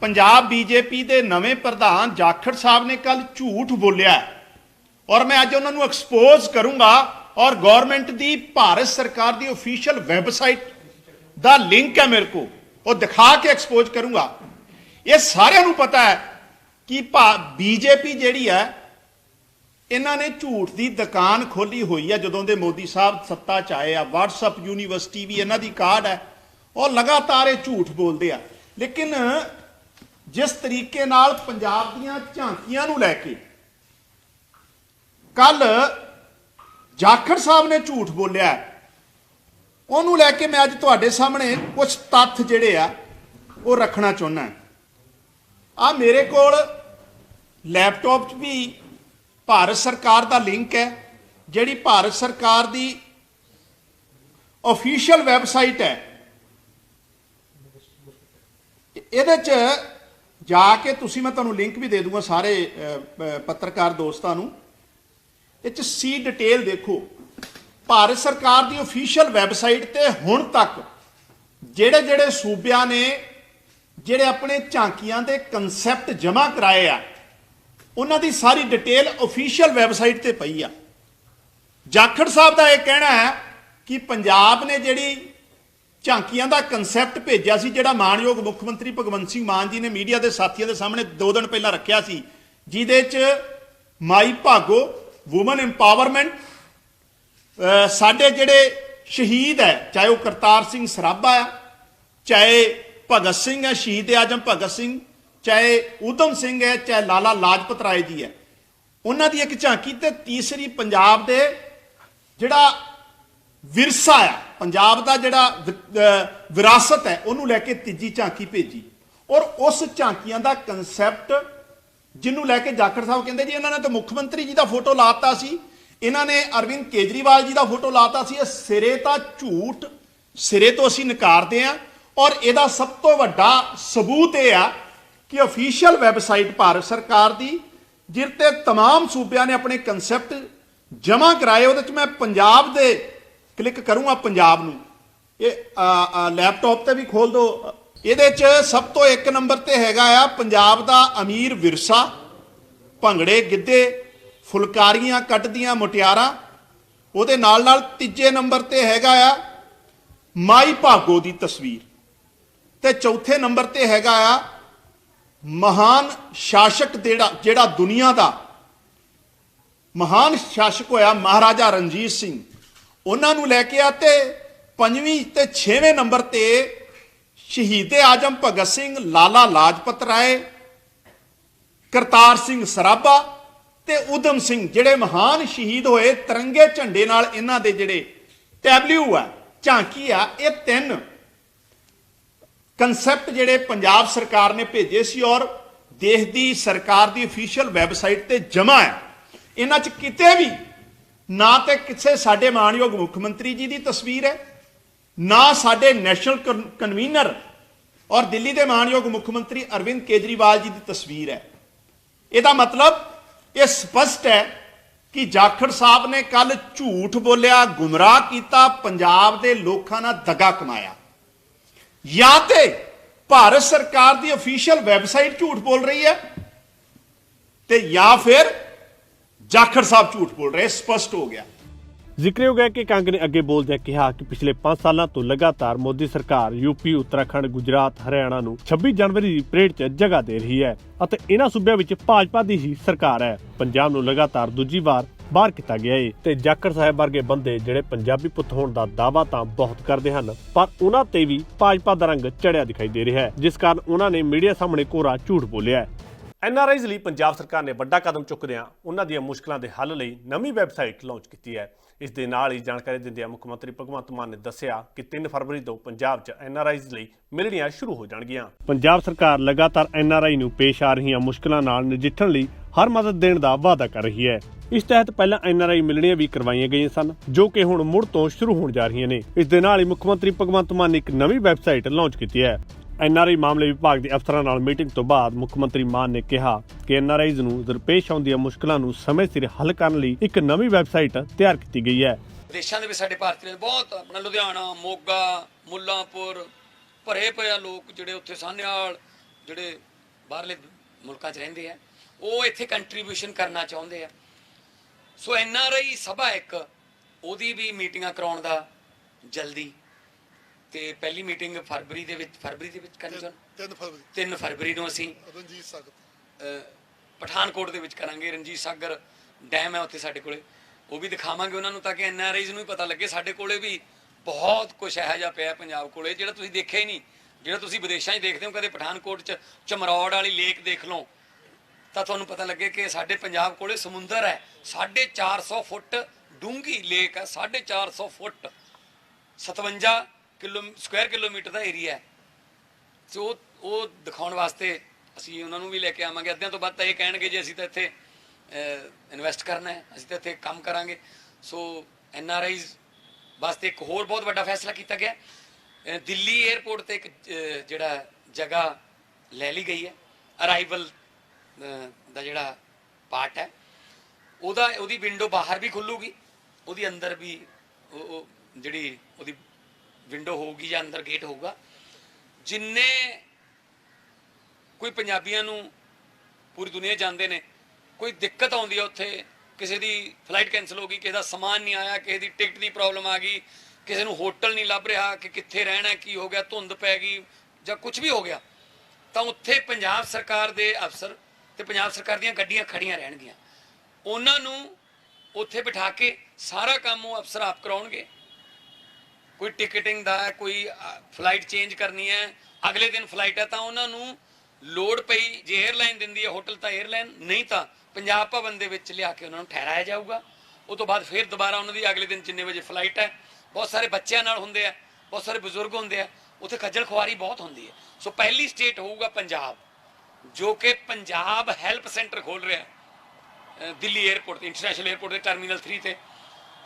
[SPEAKER 5] ਪੰਜਾਬ ਬੀਜੇਪੀ ਦੇ ਨਵੇਂ ਪ੍ਰਧਾਨ ਜਾਖੜ ਸਾਹਿਬ ਨੇ ਕੱਲ ਝੂਠ ਬੋਲਿਆ ਹੈ। ਔਰ ਮੈਂ ਅੱਜ ਉਹਨਾਂ ਨੂੰ ਐਕਸਪੋਜ਼ ਕਰੂੰਗਾ ਔਰ ਗਵਰਨਮੈਂਟ ਦੀ ਭਾਰਤ ਸਰਕਾਰ ਦੀ ਅਫੀਸ਼ੀਅਲ ਵੈਬਸਾਈਟ ਦਾ ਲਿੰਕ ਹੈ ਮੇਰੇ ਕੋ ਉਹ ਦਿਖਾ ਕੇ ਐਕਸਪੋਜ਼ ਕਰੂੰਗਾ। ਇਹ ਸਾਰਿਆਂ ਨੂੰ ਪਤਾ ਹੈ ਕਿ ਬੀਜੇਪੀ ਜਿਹੜੀ ਹੈ, ਇਹਨਾਂ ਨੇ ਝੂਠ ਦੀ ਦੁਕਾਨ ਖੋਲੀ ਹੋਈ ਹੈ। ਜਦੋਂ ਦੇ ਮੋਦੀ ਸਾਹਿਬ ਸੱਤਾ 'ਚ ਆਏ ਆ, WhatsApp ਯੂਨੀਵਰਸਿਟੀ ਵੀ ਇਹਨਾਂ ਦੀ ਕਾਰਡ ਹੈ, ਉਹ ਲਗਾਤਾਰ ਇਹ ਝੂਠ ਬੋਲਦੇ ਆ। ਲੇਕਿਨ ਜਿਸ ਤਰੀਕੇ ਨਾਲ ਪੰਜਾਬ ਦੀਆਂ ਝਾਂਕੀਆਂ ਨੂੰ ਲੈ ਕੇ ਕੱਲ ਜਾਖੜ ਸਾਹਿਬ ਨੇ ਝੂਠ ਬੋਲਿਆ ਉਹਨੂੰ ਲੈ ਕੇ ਮੈਂ ਅੱਜ ਤੁਹਾਡੇ ਸਾਹਮਣੇ ਕੁਝ ਤੱਥ ਜਿਹੜੇ ਆ, ਉਹ ਰੱਖਣਾ ਚਾਹੁੰਦਾ ਆ ਮੇਰੇ ਕੋਲ ਲੈਪਟਾਪ 'ਚ ਵੀ ਭਾਰਤ ਸਰਕਾਰ ਦਾ ਲਿੰਕ ਹੈ, ਜਿਹੜੀ ਭਾਰਤ ਸਰਕਾਰ ਦੀ ਅਫੀਸ਼ੀਅਲ ਵੈਬਸਾਈਟ ਹੈ ਇਹਦੇ 'ਚ ਜਾ ਕੇ ਤੁਸੀਂ, ਮੈਂ ਤੁਹਾਨੂੰ ਲਿੰਕ ਵੀ ਦੇ ਦੂੰਗਾ ਸਾਰੇ ਪੱਤਰਕਾਰ ਦੋਸਤਾਂ ਨੂੰ। ਇਹ 'ਚ ਸੀ ਡਿਟੇਲ ਦੇਖੋ। ਭਾਰਤ ਸਰਕਾਰ ਦੀ ਅਫੀਸ਼ੀਅਲ ਵੈਬਸਾਈਟ ਤੇ ਹੁਣ ਤੱਕ ਜਿਹੜੇ ਜਿਹੜੇ ਸੂਬਿਆਂ ਨੇ ਜਿਹੜੇ ਆਪਣੇ ਝਾਂਕੀਆਂ ਦੇ ਕਨਸੈਪਟ ਜਮ੍ਹਾਂ ਕਰਾਏ ਆ, ਉਹਨਾਂ ਦੀ ਸਾਰੀ ਡਿਟੇਲ ਅਫੀਸ਼ੀਅਲ ਵੈਬਸਾਈਟ ਤੇ ਪਈ ਆ। ਜਾਖੜ ਸਾਹਿਬ ਦਾ ਇਹ ਕਹਿਣਾ ਹੈ ਕਿ ਪੰਜਾਬ ਨੇ ਜਿਹੜੀ ਝਾਂਕੀਆਂ ਦਾ ਕਨਸੈਪਟ ਭੇਜਿਆ ਸੀ, ਜਿਹੜਾ ਮਾਨਯੋਗ ਮੁੱਖ ਮੰਤਰੀ ਭਗਵੰਤ ਸਿੰਘ ਮਾਨ ਜੀ ਨੇ ਮੀਡੀਆ ਦੇ ਸਾਥੀਆਂ ਦੇ ਸਾਹਮਣੇ 2 ਦਿਨ ਪਹਿਲਾਂ ਰੱਖਿਆ ਸੀ, ਜਿਹਦੇ 'ਚ ਮਾਈ ਭਾਗੋ ਔਮਨ ਇੰਪਾਵਰਮੈਂਟ ਸਾਡੇ ਜਿਹੜੇ ਸ਼ਹੀਦ ਹੈ, ਚਾਹੇ ਉਹ ਕਰਤਾਰ ਸਿੰਘ ਸਰਾਭਾ ਆ, ਚਾਹੇ ਭਗਤ ਸਿੰਘ ਹੈ, ਸ਼ਹੀਦ ਆਜਮ ਭਗਤ ਸਿੰਘ, ਚਾਹੇ ਊਧਮ ਸਿੰਘ ਹੈ, ਚਾਹੇ ਲਾਲਾ ਲਾਜਪਤ ਰਾਏ ਜੀ ਹੈ। ਉਹਨਾਂ ਦੀ ਇੱਕ ਝਾਂਕੀ ਤੇ ਤੀਸਰੀ ਪੰਜਾਬ ਦੇ ਜਿਹੜਾ ਵਿਰਸਾ ਆ ਪੰਜਾਬ ਦਾ ਜਿਹੜਾ ਵਿ- ਅਹ ਵਿਰਾਸਤ ਹੈ ਉਹਨੂੰ ਲੈ ਕੇ ਤੀਜੀ ਝਾਂਕੀ ਭੇਜੀ ਔਰ ਉਸ ਝਾਂਕੀਆਂ ਦਾ ਕਨਸੈਪਟ ਜਿਹਨੂੰ ਲੈ ਕੇ ਜਾਖੜ ਸਾਹਿਬ ਕਹਿੰਦੇ ਜੀ ਇਹਨਾਂ ਨੇ ਤਾਂ ਮੁੱਖ ਮੰਤਰੀ ਜੀ ਦਾ ਫੋਟੋ ਲਾਤਾ ਸੀ ਇਹਨਾਂ ਨੇ ਅਰਵਿੰਦ ਕੇਜਰੀਵਾਲ ਜੀ ਦਾ ਫੋਟੋ ਲਾਤਾ ਸੀ ਇਹ ਸਿਰੇ ਤਾਂ ਝੂਠ ਸਿਰੇ ਤੋਂ ਅਸੀਂ ਨਕਾਰਦੇ ਆ ਔਰ ਇਹਦਾ ਸਭ ਤੋਂ ਵੱਡਾ ਸਬੂਤ ਇਹ ਆ ਕਿ ਅਫੀਸ਼ੀਅਲ ਵੈਬਸਾਈਟ ਭਾਰਤ ਸਰਕਾਰ ਦੀ ਜਿਰ ਤੇ तमाम ਸੂਬਿਆਂ ਨੇ ਆਪਣੇ ਕਨਸੈਪਟ ਜਮ੍ਹਾਂ ਕਰਾਏ ਉਹਦੇ ਚ ਮੈਂ ਪੰਜਾਬ ਦੇ ਕਲਿੱਕ ਕਰੂੰਗਾ ਪੰਜਾਬ ਨੂੰ। ਇਹ ਆ, ਲੈਪਟਾਪ ਤੇ ਵੀ ਖੋਲ ਦਿਓ ਇਹਦੇ ਚ ਸਭ ਤੋਂ ਇੱਕ ਨੰਬਰ ਤੇ ਹੈਗਾ ਆ ਪੰਜਾਬ ਦਾ ਅਮੀਰ ਵਿਰਸਾ ਭੰਗੜੇ ਗਿੱਧੇ ਫੁਲਕਾਰੀਆਂ ਕੱਟਦੀਆਂ ਮੁਟਿਆਰਾਂ। ਉਹਦੇ ਨਾਲ ਨਾਲ ਤੀਜੇ ਨੰਬਰ ਤੇ ਹੈਗਾ ਆ ਮਾਈ ਭਾਗੋ ਦੀ ਤਸਵੀਰ। ਤੇ ਚੌਥੇ ਨੰਬਰ ਤੇ ਹੈਗਾ ਆ ਮਹਾਨ ਸ਼ਾਸਕ ਜਿਹੜਾ ਜਿਹੜਾ ਦੁਨੀਆ ਦਾ ਮਹਾਨ ਸ਼ਾਸਕ ਹੋਇਆ ਮਹਾਰਾਜਾ ਰਣਜੀਤ ਸਿੰਘ। ਉਹਨਾਂ ਨੂੰ ਲੈ ਕੇ ਆ ਤੇ ਪੰਜਵੀਂ ਤੇ 6ਵੇਂ ਨੰਬਰ ਤੇ ਸ਼ਹੀਦੇ ਆਜਮ ਭਗਤ ਸਿੰਘ, ਲਾਲਾ ਲਾਜਪਤ ਰਾਏ, ਕਰਤਾਰ ਸਿੰਘ ਸਰਾਭਾ ਤੇ ਉਦਮ ਸਿੰਘ, ਜਿਹੜੇ ਮਹਾਨ ਸ਼ਹੀਦ ਹੋਏ ਤਿਰੰਗੇ ਝੰਡੇ ਨਾਲ ਇਹਨਾਂ ਦੇ ਜਿਹੜੇ ਟੈਬਲਿਊ ਆ, ਝਾਂਕੀ ਆ, ਇਹ ਤਿੰਨ ਕਨਸੈਪਟ ਜਿਹੜੇ ਪੰਜਾਬ ਸਰਕਾਰ ਨੇ ਭੇਜੇ ਸੀ ਔਰ ਦੇਸ਼ ਦੀ ਸਰਕਾਰ ਦੀ ਅਫੀਸ਼ੀਅਲ ਵੈਬਸਾਈਟ ਤੇ ਜਮ੍ਹਾਂ ਹੈ ਇਹਨਾਂ 'ਚ ਕਿਤੇ ਵੀ ਨਾ ਤੇ ਕਿਸੇ ਸਾਡੇ ਮਾਨਯੋਗ ਮੁੱਖ ਮੰਤਰੀ ਜੀ ਦੀ ਤਸਵੀਰ ਹੈ, ਨਾ ਸਾਡੇ ਨੈਸ਼ਨਲ ਕਨ- ਕਨਵੀਨਰ ਔਰ ਦਿੱਲੀ ਦੇ ਮਾਨਯੋਗ ਮੁੱਖ ਮੰਤਰੀ ਅਰਵਿੰਦ ਕੇਜਰੀਵਾਲ ਜੀ ਦੀ ਤਸਵੀਰ ਹੈ। ਇਹਦਾ ਮਤਲਬ ਇਹ ਸਪਸ਼ਟ ਹੈ ਕਿ ਜਾਖੜ ਸਾਹਿਬ ਨੇ ਕੱਲ ਝੂਠ ਬੋਲਿਆ, ਗੁੰਮਰਾਹ ਕੀਤਾ, ਪੰਜਾਬ ਦੇ ਲੋਕਾਂ ਨਾਲ ਦਗਾ ਕਮਾਇਆ। ਜਾਂ ਤੇ ਭਾਰਤ ਸਰਕਾਰ ਦੀ ਅਫੀਸ਼ੀਅਲ ਵੈਬਸਾਈਟ ਝੂਠ ਬੋਲ ਰਹੀ ਹੈ ਤੇ ਜਾਂ ਫਿਰ ਜਾਖੜ ਸਾਹਿਬ ਝੂਠ ਬੋਲ ਰਹੇ, ਸਪਸ਼ਟ ਹੋ ਗਿਆ।
[SPEAKER 1] ਜ਼ਿਕਰਯੋਗ ਹੈ ਕਿ ਕੰਗ ਨੇ ਅੱਗੇ ਬੋਲਦਿਆਂ ਕਿਹਾ ਕਿ ਪਿਛਲੇ 5 ਸਾਲਾਂ ਤੋਂ ਲਗਾਤਾਰ ਮੋਦੀ ਸਰਕਾਰ ਯੂਪੀ ਉੱਤਰਾਖੰਡ, ਗੁਜਰਾਤ, ਹਰਿਆਣਾ ਨੂੰ 26 ਜਨਵਰੀ ਦੀ ਪਰੇਡ 'ਚ ਜਗ੍ਹਾ ਦੇ ਰਹੀ ਹੈ ਅਤੇ ਇਹਨਾਂ ਸੂਬਿਆਂ ਵਿੱਚ ਭਾਜਪਾ ਦੀ ਹੀ ਸਰਕਾਰ ਹੈ। ਪੰਜਾਬ ਨੂੰ ਲਗਾਤਾਰ ਦੂਜੀ ਵਾਰ ਬਾਹਰ ਕੀਤਾ ਗਿਆ ਏ ਤੇ ਜਾਖੜ ਸਾਹਿਬ ਵਰਗੇ ਬੰਦੇ ਜਿਹੜੇ ਪੰਜਾਬੀ ਪੁੱਤ ਹੋਣ ਦਾ ਦਾਅਵਾ ਤਾਂ ਬਹੁਤ ਕਰਦੇ ਹਨ, ਪਰ ਉਹਨਾਂ ਤੇ ਵੀ ਭਾਜਪਾ ਦਾ ਰੰਗ ਚੜਿਆ ਦਿਖਾਈ ਦੇ ਰਿਹਾ ਹੈ, ਜਿਸ ਕਾਰਨ ਉਹਨਾਂ ਨੇ ਮੀਡੀਆ ਸਾਹਮਣੇ ਕੋਰਾ ਝੂਠ ਬੋਲਿਆ ਹੈ ਐਨਆਰਆਈਜ਼ ਲਈ ਪੰਜਾਬ ਸਰਕਾਰ ਨੇ ਵੱਡਾ ਕਦਮ ਚੁੱਕਦਿਆਂ ਉਹਨਾਂ ਦੀਆਂ ਮੁਸ਼ਕਲਾਂ ਦੇ ਹੱਲ ਲਈ ਨਵੀਂ ਵੈਬਸਾਈਟ ਲਾਂਚ ਕੀਤੀ ਹੈ। ਇਸ ਦੇ ਨਾਲ ਹੀ ਜਾਣਕਾਰੀ ਦਿੰਦਿਆਂ ਮੁੱਖ ਮੰਤਰੀ ਭਗਵੰਤ ਮਾਨ ਨੇ ਦੱਸਿਆ ਕਿ 3 ਫਰਵਰੀ ਤੋਂ ਪੰਜਾਬ 'ਚ ਐਨਆਰਆਈਜ਼ ਲਈ ਮਿਲਣੀਆਂ ਸ਼ੁਰੂ ਹੋ ਜਾਣਗੀਆਂ। ਪੰਜਾਬ ਸਰਕਾਰ ਲਗਾਤਾਰ ਐਨਆਰਆਈ ਨੂੰ ਪੇਸ਼ ਆ ਰਹੀਆਂ ਮੁਸ਼ਕਲਾਂ ਨਾਲ ਨਜਿੱਠਣ ਲਈ ਹਰ ਮਦਦ ਦੇਣ ਦਾ ਵਾਅਦਾ ਕਰ ਰਹੀ ਹੈ। ਇਸ ਤਹਿਤ ਪਹਿਲਾਂ ਐਨਆਰਆਈ ਮਿਲਣੀਆਂ ਵੀ ਕਰਵਾਈਆਂ ਗਈਆਂ ਸਨ, ਜੋ ਕਿ ਹੁਣ ਮੁੜ ਤੋਂ ਸ਼ੁਰੂ ਹੋਣ ਜਾ ਰਹੀਆਂ ਨੇ। ਇਸ ਦੇ ਨਾਲ ਹੀ ਮੁੱਖ ਮੰਤਰੀ ਭਗਵੰਤ ਮਾਨ ਨੇ ਇੱਕ ਨਵੀਂ ਵੈਬਸਾਈਟ ਲਾਂਚ ਕੀਤੀ ਹੈ। ਐਨਆਰਆਈ ਮਾਮਲੇ ਵਿਭਾਗ ਦੇ ਅਫਸਰਾਂ ਨਾਲ ਮੀਟਿੰਗ ਤੋਂ ਬਾਅਦ ਮੁੱਖ ਮੰਤਰੀ ਮਾਨ ਨੇ ਕਿਹਾ ਕਿ ਐਨਆਰਆਈਜ਼ ਨੂੰ ਦਰਪੇਸ਼ ਆਉਂਦੀਆਂ ਮੁਸ਼ਕਲਾਂ ਨੂੰ ਸਮੇਂ ਸਿਰ ਹੱਲ ਕਰਨ ਲਈ ਇੱਕ ਨਵੀਂ ਵੈਬਸਾਈਟ ਤਿਆਰ ਕੀਤੀ ਗਈ ਹੈ।
[SPEAKER 3] ਦੇਸ਼ਾਂ ਦੇ ਵਿੱਚ ਸਾਡੇ ਭਾਰਤੀ ਨੇ ਬਹੁਤ ਆਪਣਾ ਲੁਧਿਆਣਾ, ਮੋਗਾ, ਮੁੱਲਾਂਪੁਰ ਭਰੇ ਪਏ ਲੋਕ ਜਿਹੜੇ ਉੱਥੇ ਸਾਹਨੇਵਾਲ, ਜਿਹੜੇ ਬਾਹਰਲੇ ਮੁਲਕਾਂ 'ਚ ਰਹਿੰਦੇ ਆ, ਉਹ ਇੱਥੇ ਕੰਟਰੀਬਿਊਸ਼ਨ ਕਰਨਾ ਚਾਹੁੰਦੇ ਆ। ਸੋ ਐਨ ਆਰ ਆਈ ਸਭਾ ਇੱਕ, ਉਹਦੀ ਵੀ ਮੀਟਿੰਗਾਂ ਕਰਾਉਣ ਦਾ ਜਲਦੀ ਤੇ ਪਹਿਲੀ ਮੀਟਿੰਗ ਫਰਵਰੀ ਦੇ ਵਿੱਚ ਫਰਵਰੀ ਦੇ ਵਿੱਚ ਕਰਨੀ ਚਾਹੁੰਦੇ?
[SPEAKER 6] 3 ਫਰਵਰੀ।
[SPEAKER 3] 3 ਫਰਵਰੀ ਨੂੰ ਅਸੀਂ
[SPEAKER 6] ਰਣਜੀਤ ਸਾਗਰ।
[SPEAKER 3] ਪਠਾਨਕੋਟ ਦੇ ਵਿੱਚ ਕਰਾਂਗੇ। ਰਣਜੀਤ ਸਾਗਰ ਡੈਮ ਹੈ ਉੱਥੇ ਸਾਡੇ ਕੋਲੇ। ਉਹ ਵੀ ਦਿਖਾਵਾਂਗੇ ਉਹਨਾਂ ਨੂੰ ਤਾਂ ਕਿ ਐਨਆਰਆਈਜ਼ ਨੂੰ ਵੀ ਪਤਾ ਲੱਗੇ। ਸਾਡੇ ਕੋਲੇ ਵੀ ਬਹੁਤ ਕੁਝ ਇਹੋ ਜਿਹਾ ਪਿਆ ਪੰਜਾਬ ਕੋਲੇ ਜਿਹੜਾ ਤੁਸੀਂ ਦੇਖਿਆ ਹੀ ਨਹੀਂ। ਜਿਹੜਾ ਤੁਸੀਂ ਵਿਦੇਸ਼ਾਂ 'ਚ ਦੇਖਦੇ ਹੋ ਕਦੇ ਪਠਾਨਕੋਟ 'ਚ ਚਮਰੌੜ ਵਾਲੀ ਲੇਕ ਦੇਖ ਲਓ ਤਾਂ ਤੁਹਾਨੂੰ ਪਤਾ ਲੱਗੇ ਕਿ ਸਾਡੇ ਪੰਜਾਬ ਕੋਲੇ ਸਮੁੰਦਰ ਹੈ। 450 ਫੁੱਟ ਡੂੰਘੀ ਲੇਕ ਹੈ 450 ਫੁੱਟ। 57 ਕਿਲੋ ਸਕੁਆਇਰ ਕਿਲੋਮੀਟਰ ਦਾ ਏਰੀਆ ਹੈ। ਸੋ ਉਹ- ਦਿਖਾਉਣ ਵਾਸਤੇ ਅਸੀਂ ਉਹਨਾਂ ਨੂੰ ਵੀ ਲੈ ਕੇ ਆਵਾਂਗੇ। ਅੱਧਿਆਂ ਤੋਂ ਵੱਧ ਤਾਂ ਇਹ ਕਹਿਣਗੇ ਜੇ ਅਸੀਂ ਤਾਂ ਇੱਥੇ ਇਨਵੈਸਟ ਕਰਨਾ ਹੈ। ਅਸੀਂ ਤਾਂ ਇੱਥੇ ਕੰਮ ਕਰਾਂਗੇ। ਸੋ ਐਨ ਆਰ ਆਈਜ਼ ਵਾਸਤੇ ਇੱਕ ਹੋਰ ਬਹੁਤ ਵੱਡਾ ਫੈਸਲਾ ਕੀਤਾ ਗਿਆ। ਦਿੱਲੀ 에ਅਰਪੋਰਟ ਤੇ ਇੱਕ ਜਿਹੜਾ ਜਗ੍ਹਾ ਲੈ ਲਈ ਗਈ ਹੈ। ਅਰਾਈਵਲ ਦਾ ਜਿਹੜਾ ਪਾਰਟ ਹੈ। ਉਹਦਾ ਉਹਦੀ ਵਿੰਡੋ ਬਾਹਰ ਵੀ ਖੁੱਲੂਗੀ। ਉਹਦੀ ਅੰਦਰ ਵੀ ਉਹ ਜਿਹੜੀ ਉਹਦੀ ਵਿੰਡੋ ਹੋਊਗੀ ਜਾਂ ਅੰਦਰ ਗੇਟ ਹੋਊਗਾ, ਜਿੰਨੇ ਕੋਈ ਪੰਜਾਬੀਆਂ ਨੂੰ ਪੂਰੀ ਦੁਨੀਆ ਜਾਂਦੇ ਨੇ, ਕੋਈ ਦਿੱਕਤ ਆਉਂਦੀ ਹੈ ਉੱਥੇ, ਕਿਸੇ ਦੀ ਫਲਾਈਟ ਕੈਨਸਲ ਹੋ ਗਈ, ਕਿਸੇ ਦਾ ਸਮਾਨ ਨਹੀਂ ਆਇਆ, ਕਿਸੇ ਦੀ ਟਿਕਟ ਦੀ ਪ੍ਰੋਬਲਮ ਆ ਗਈ, ਕਿਸੇ ਨੂੰ ਹੋਟਲ ਨਹੀਂ ਲੱਭ ਰਿਹਾ, ਕਿ ਕਿੱਥੇ ਰਹਿਣਾ, ਕੀ ਹੋ ਗਿਆ, ਧੁੰਦ ਪੈ ਗਈ ਜਾਂ ਕੁਝ ਵੀ ਹੋ ਗਿਆ, ਤਾਂ ਉੱਥੇ ਪੰਜਾਬ ਸਰਕਾਰ ਦੇ ਅਫਸਰ ਤੇ ਪੰਜਾਬ ਸਰਕਾਰ ਦੀਆਂ ਗੱਡੀਆਂ ਖੜੀਆਂ ਰਹਿਣਗੀਆਂ। ਉਹਨਾਂ ਨੂੰ ਉੱਥੇ ਬਿਠਾ ਕੇ ਸਾਰਾ ਕੰਮ ਉਹ ਅਫਸਰ ਆਪ ਕਰਾਉਣਗੇ। ਕੋਈ ਟਿਕਟਿੰਗ ਦਾ, ਕੋਈ ਫਲਾਈਟ ਚੇਂਜ ਕਰਨੀ ਹੈ, ਅਗਲੇ ਦਿਨ ਫਲਾਈਟ ਹੈ, ਤਾਂ ਉਹਨਾਂ ਨੂੰ ਲੋਡ ਪਈ, ਜੇ 에ਅਰਲਾਈਨ ਦਿੰਦੀ ਹੈ ਹੋਟਲ ਤਾਂ 에ਅਰਲਾਈਨ ਨਹੀਂ ਤਾਂ ਪੰਜਾਬ ਭਵਨ ਦੇ ਵਿੱਚ ਲਿਆ ਕੇ ਉਹਨਾਂ ਨੂੰ ਠਹਿਰਾਇਆ ਜਾਊਗਾ। ਉਹ ਤੋਂ ਬਾਅਦ ਫਿਰ ਦੁਬਾਰਾ ਉਹਨਾਂ ਦੀ ਅਗਲੇ ਦਿਨ ਜਿੰਨੇ ਵਜੇ ਫਲਾਈਟ ਹੈ, ਬਹੁਤ ਸਾਰੇ ਬੱਚਿਆਂ ਨਾਲ ਹੁੰਦੇ ਆ, ਬਹੁਤ ਸਾਰੇ ਬਜ਼ੁਰਗ ਹੁੰਦੇ ਆ, ਉੱਥੇ ਖੱਜਲ ਖੁਆਰੀ ਬਹੁਤ ਹੁੰਦੀ ਹੈ। ਸੋ ਪਹਿਲੀ ਸਟੇਟ ਹੋਊਗਾ ਪੰਜਾਬ, ਜੋ ਕਿ ਪੰਜਾਬ ਹੈਲਪ ਸੈਂਟਰ ਖੋਲ ਰਿਹਾ ਦਿੱਲੀ 에ਅਰਪੋਰਟ ਤੇ ਇੰਟਰਨੈਸ਼ਨਲ 에ਅਰਪੋਰਟ ਦੇ ਟਰਮੀਨਲ 3 ਤੇ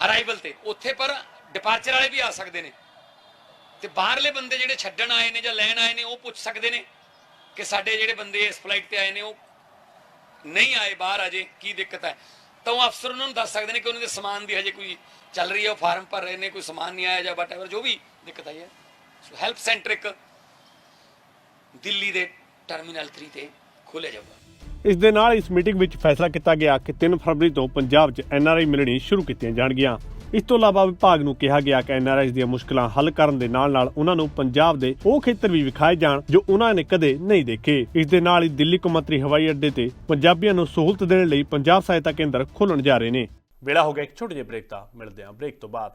[SPEAKER 3] ਅਰਾਈਵਲ ਤੇ। ਉੱਥੇ ਪਰ ਡਿਪਾਰਚਰ ਵਾਲੇ ਵੀ ਆ ਸਕਦੇ ਨੇ। ਤੇ ਬਾਹਰਲੇ ਬੰਦੇ ਜਿਹੜੇ ਛੱਡਣ ਆਏ ਨੇ ਜਾਂ ਲੈਣ ਆਏ ਨੇ, ਉਹ ਪੁੱਛ ਸਕਦੇ ਨੇ ਕਿ ਸਾਡੇ ਜਿਹੜੇ ਬੰਦੇ ਇਸ ਫਲਾਈਟ ਤੇ ਆਏ ਨੇ, ਉਹ ਨਹੀਂ ਆਏ ਬਾਹਰ ਅਜੇ, ਕੀ ਦਿੱਕਤ ਹੈ? ਤਾਂ ਉਹ ਅਫਸਰ ਉਹਨਾਂ ਨੂੰ ਦੱਸ ਸਕਦੇ ਨੇ ਕਿ ਉਹਨਾਂ ਦੇ ਸਮਾਨ ਦੀ ਹਜੇ ਕੋਈ ਚੱਲ ਰਹੀ ਹੈ, ਉਹ ਫਾਰਮ ਭਰ ਰਹੇ ਨੇ, ਕੋਈ ਸਮਾਨ ਨਹੀਂ ਆਇਆ ਜਾਂ ਵਟਐਵਰ ਜੋ ਵੀ ਦਿੱਕਤ ਆਈ ਹੈ। ਸੋ ਹੈਲਪ ਸੈਂਟਰ ਇੱਕ ਦਿੱਲੀ ਦੇ ਟਰਮੀਨਲ 3 ਤੇ ਖੋਲ੍ਹਿਆ ਜਾਊਗਾ।
[SPEAKER 1] ਇਸ ਦੇ ਨਾਲ ਇਸ ਮੀਟਿੰਗ ਵਿੱਚ ਫੈਸਲਾ ਕੀਤਾ ਗਿਆ ਕਿ 3 ਫਰਵਰੀ ਤੋਂ ਪੰਜਾਬ 'ਚ ਐਨਆਰਆਈ ਮਿਲਣੀ ਸ਼ੁਰੂ ਕੀਤੀਆਂ ਜਾਣਗੀਆਂ। ਇਸ ਤੋਂ ਇਲਾਵਾ ਵਿਭਾਗ ਨੂੰ ਕਿਹਾ ਗਿਆ ਕਿ ਐਨਆਰਆਈ ਦੀਆਂ ਮੁਸ਼ਕਲਾਂ ਹੱਲ ਕਰਨ ਦੇ ਨਾਲ-ਨਾਲ ਉਹਨਾਂ ਨੂੰ ਪੰਜਾਬ ਦੇ ਉਹ ਖੇਤਰ ਵੀ ਵਿਖਾਏ ਜਾਣ ਜੋ ਉਹਨਾਂ ਨੇ ਕਦੇ ਨਹੀਂ ਦੇਖੇ। ਇਸ ਦੇ ਨਾਲ ਹੀ ਦਿੱਲੀ ਕੌਮਾਂਤਰੀ ਹਵਾਈ ਅੱਡੇ ਤੇ ਪੰਜਾਬੀਆਂ ਨੂੰ ਸਹੂਲਤ ਦੇਣ ਲਈ ਪੰਜਾਬ ਸਹਾਇਤਾ ਕੇਂਦਰ ਖੋਲਣ ਜਾ ਰਹੇ ਨੇ। ਵੇਲਾ ਹੋ ਗਿਆ ਇੱਕ ਛੋਟੇ ਜਿਹੇ ਬ੍ਰੇਕ ਦਾ ਮਿਲਦੇ ਹਾਂ ਬ੍ਰੇਕ ਤੋਂ ਬਾਅਦ।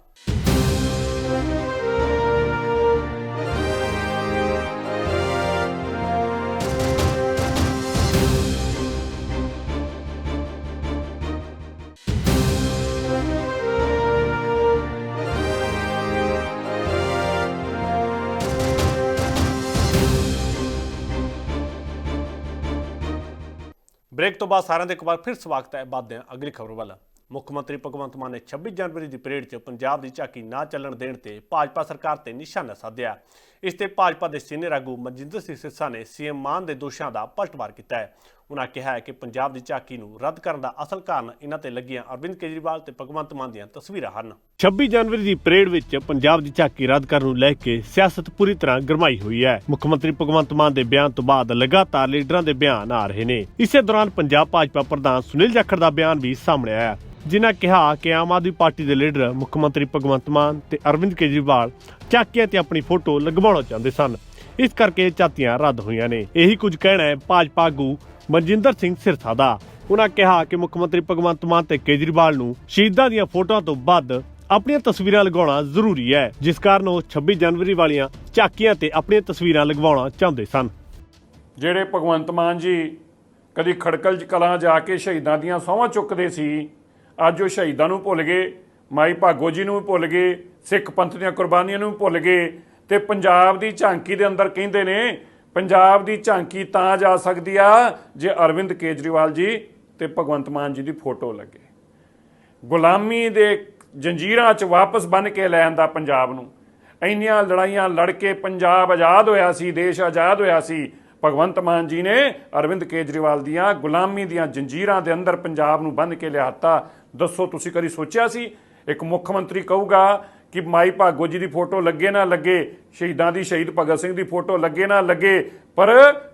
[SPEAKER 1] ਬ੍ਰੇਕ ਤੋਂ ਬਾਅਦ ਸਾਰਿਆਂ ਦਾ ਇੱਕ ਵਾਰ ਫਿਰ ਸਵਾਗਤ ਹੈ ਬਾਦਦੇ ਹਾਂ ਅਗਲੀ ਖਬਰ ਵੱਲ। ਮੁੱਖ ਮੰਤਰੀ ਭਗਵੰਤ ਮਾਨ ਨੇ 26 ਜਨਵਰੀ ਦੀ ਪਰੇਡ 'ਚ ਪੰਜਾਬ ਦੀ ਝਾਕੀ ਨਾ ਚੱਲਣ ਦੇਣ ਤੇ ਭਾਜਪਾ ਸਰਕਾਰ ਤੇ ਨਿਸ਼ਾਨਾ ਸਾਧਿਆ। ਇਸ ਤੇ ਭਾਜਪਾ ਦੇ ਸੀਨੀਅਰ ਆਗੂ ਮਨਜਿੰਦਰ ਸਿੰਘ ਸਿਰਸਾ ਨੇ ਸੀਐਮ ਮਾਨ ਦੇ ਦੋਸ਼ਾਂ ਦਾ ਪਲਟਵਾਰ ਕੀਤਾ ਹੈ। ਉਨ੍ਹਾਂ ਕਿਹਾ ਹੈ ਕਿ ਪੰਜਾਬ ਦੀ ਝਾਕੀ ਨੂੰ ਰੱਦ ਕਰਨ ਦਾ ਅਸਲ ਕਾਰਨ ਇਹਨਾਂ ਤੇ ਲੱਗੀਆਂ ਅਰਵਿੰਦ ਕੇਜਰੀਵਾਲ ਤੇ ਭਗਵੰਤ ਮਾਨ ਦੀਆਂ ਤਸਵੀਰਾਂ ਹਨ। 26 ਜਨਵਰੀ ਦੀ ਪਰੇਡ ਵਿੱਚ ਪੰਜਾਬ ਦੀ ਝਾਕੀ ਰੱਦ ਕਰਨ ਨੂੰ ਲੈ ਕੇ ਸਿਆਸਤ ਪੂਰੀ ਤਰ੍ਹਾਂ ਗਰਮਾਈ ਹੋਈ ਹੈ। ਮੁੱਖ ਮੰਤਰੀ ਭਗਵੰਤ ਮਾਨ ਦੇ ਬਿਆਨ ਤੋਂ ਬਾਅਦ ਲਗਾਤਾਰ ਲੀਡਰਾਂ ਦੇ ਬਿਆਨ ਆ ਰਹੇ ਨੇ। ਇਸੇ ਦੌਰਾਨ ਪੰਜਾਬ ਭਾਜਪਾ ਪ੍ਰਧਾਨ ਸੁਨੀਲ ਜਾਖੜ ਦਾ ਬਿਆਨ ਵੀ ਸਾਹਮਣੇ ਆਇਆ। ਜਿਨ੍ਹਾਂ ਕਿਹਾ ਕਿ ਆਮ ਆਦਮੀ ਪਾਰਟੀ ਦੇ ਲੀਡਰ ਮੁੱਖ ਮੰਤਰੀ ਭਗਵੰਤ ਮਾਨ ਤੇ ਅਰਵਿੰਦ ਕੇਜਰੀਵਾਲ ਝਾਕੀਆਂ ਤੇ ਆਪਣੀ ਫੋਟੋ ਲਗਵਾਉਣਾ ਚਾਹੁੰਦੇ ਸਨ। ਇਸ ਕਰਕੇ ਝਾਤੀਆਂ ਰੱਦ ਹੋਈਆਂ ਨੇ। ਇਹੀ ਕੁਝ ਕਹਿਣਾ ਹੈ ਭਾਜਪਾ ਆਗੂ ਮਨਜਿੰਦਰ ਸਿੰਘ ਸਿਰਸਾ ਦਾ। ਉਹਨਾਂ ਕਿਹਾ ਕਿ ਮੁੱਖ ਮੰਤਰੀ ਭਗਵੰਤ ਮਾਨ ਤੇ ਕੇਜਰੀਵਾਲ ਨੂੰ ਸ਼ਹੀਦਾਂ ਦੀਆਂ ਫੋਟੋਆਂ ਤੋਂ ਵੱਧ ਆਪਣੀਆਂ ਤਸਵੀਰਾਂ ਲਗਾਉਣਾ ਜ਼ਰੂਰੀ ਹੈ, ਜਿਸ ਕਾਰਨ ਉਹ 26 ਜਨਵਰੀ ਵਾਲੀਆਂ ਝਾਕੀਆਂ ਤੇ ਆਪਣੀਆਂ ਤਸਵੀਰਾਂ ਲਗਵਾਉਣਾ ਚਾਹੁੰਦੇ ਸਨ।
[SPEAKER 7] ਜਿਹੜੇ ਭਗਵੰਤ ਮਾਨ ਜੀ ਕਦੀ ਖੜਕਲ ਚ ਕਲਾਂ ਜਾ ਕੇ ਸ਼ਹੀਦਾਂ ਦੀਆਂ ਸਹੁੰਆਂ ਚੁੱਕਦੇ ਸੀ, ਅੱਜ ਉਹ ਸ਼ਹੀਦਾਂ ਨੂੰ ਭੁੱਲ ਗਏ, ਮਾਈ ਭਾਗੋ ਜੀ ਨੂੰ ਭੁੱਲ ਗਏ ਸਿੱਖ ਪੰਥ ਦੀਆਂ ਕੁਰਬਾਨੀਆਂ ਨੂੰ ਵੀ ਭੁੱਲ ਗਏ ਤੇ ਪੰਜਾਬ ਦੀ ਝਾਂਕੀ ਦੇ ਅੰਦਰ ਕਹਿੰਦੇ ਨੇ, ਪੰਜਾਬ ਦੀ ਝਾਂਕੀ ਤਾਂ ਜਾ ਸਕਦੀ ਆ ਜੇ ਅਰਵਿੰਦ ਕੇਜਰੀਵਾਲ ਜੀ ਤੇ ਭਗਵੰਤ ਮਾਨ ਜੀ ਦੀ ਫੋਟੋ ਲੱਗੇ। ਗੁਲਾਮੀ ਦੇ ਜੰਜੀਰਾਂ 'ਚ ਵਾਪਸ ਬਨ ਕੇ ਲੈ ਆਂਦਾ ਪੰਜਾਬ ਨੂੰ। ਇੰਨੀਆਂ ਲੜਾਈਆਂ ਲੜ ਕੇ ਪੰਜਾਬ ਆਜ਼ਾਦ ਹੋਇਆ ਸੀ, ਦੇਸ਼ ਆਜ਼ਾਦ ਹੋਇਆ ਸੀ। ਭਗਵੰਤ ਮਾਨ ਜੀ ਨੇ ਅਰਵਿੰਦ ਕੇਜਰੀਵਾਲ ਦੀਆਂ ਗੁਲਾਮੀ ਦੀਆਂ ਜੰਜੀਰਾਂ ਦੇ ਅੰਦਰ ਪੰਜਾਬ ਨੂੰ ਬੰਨ ਕੇ ਲਿਆਤਾ। ਦੱਸੋ ਤੁਸੀਂ ਕਦੀ ਸੋਚਿਆ ਸੀ? ਇੱਕ ਮੁੱਖ ਮੰਤਰੀ ਕਹੂਗਾ ਕਿ ਮਾਈ ਭਾਗੋ ਜੀ ਦੀ ਫੋਟੋ ਲੱਗੇ ਨਾ ਲੱਗੇ, ਸ਼ਹੀਦਾਂ ਦੀ, ਸ਼ਹੀਦ ਭਗਤ ਸਿੰਘ ਦੀ ਫੋਟੋ ਲੱਗੇ ਨਾ ਲੱਗੇ, ਪਰ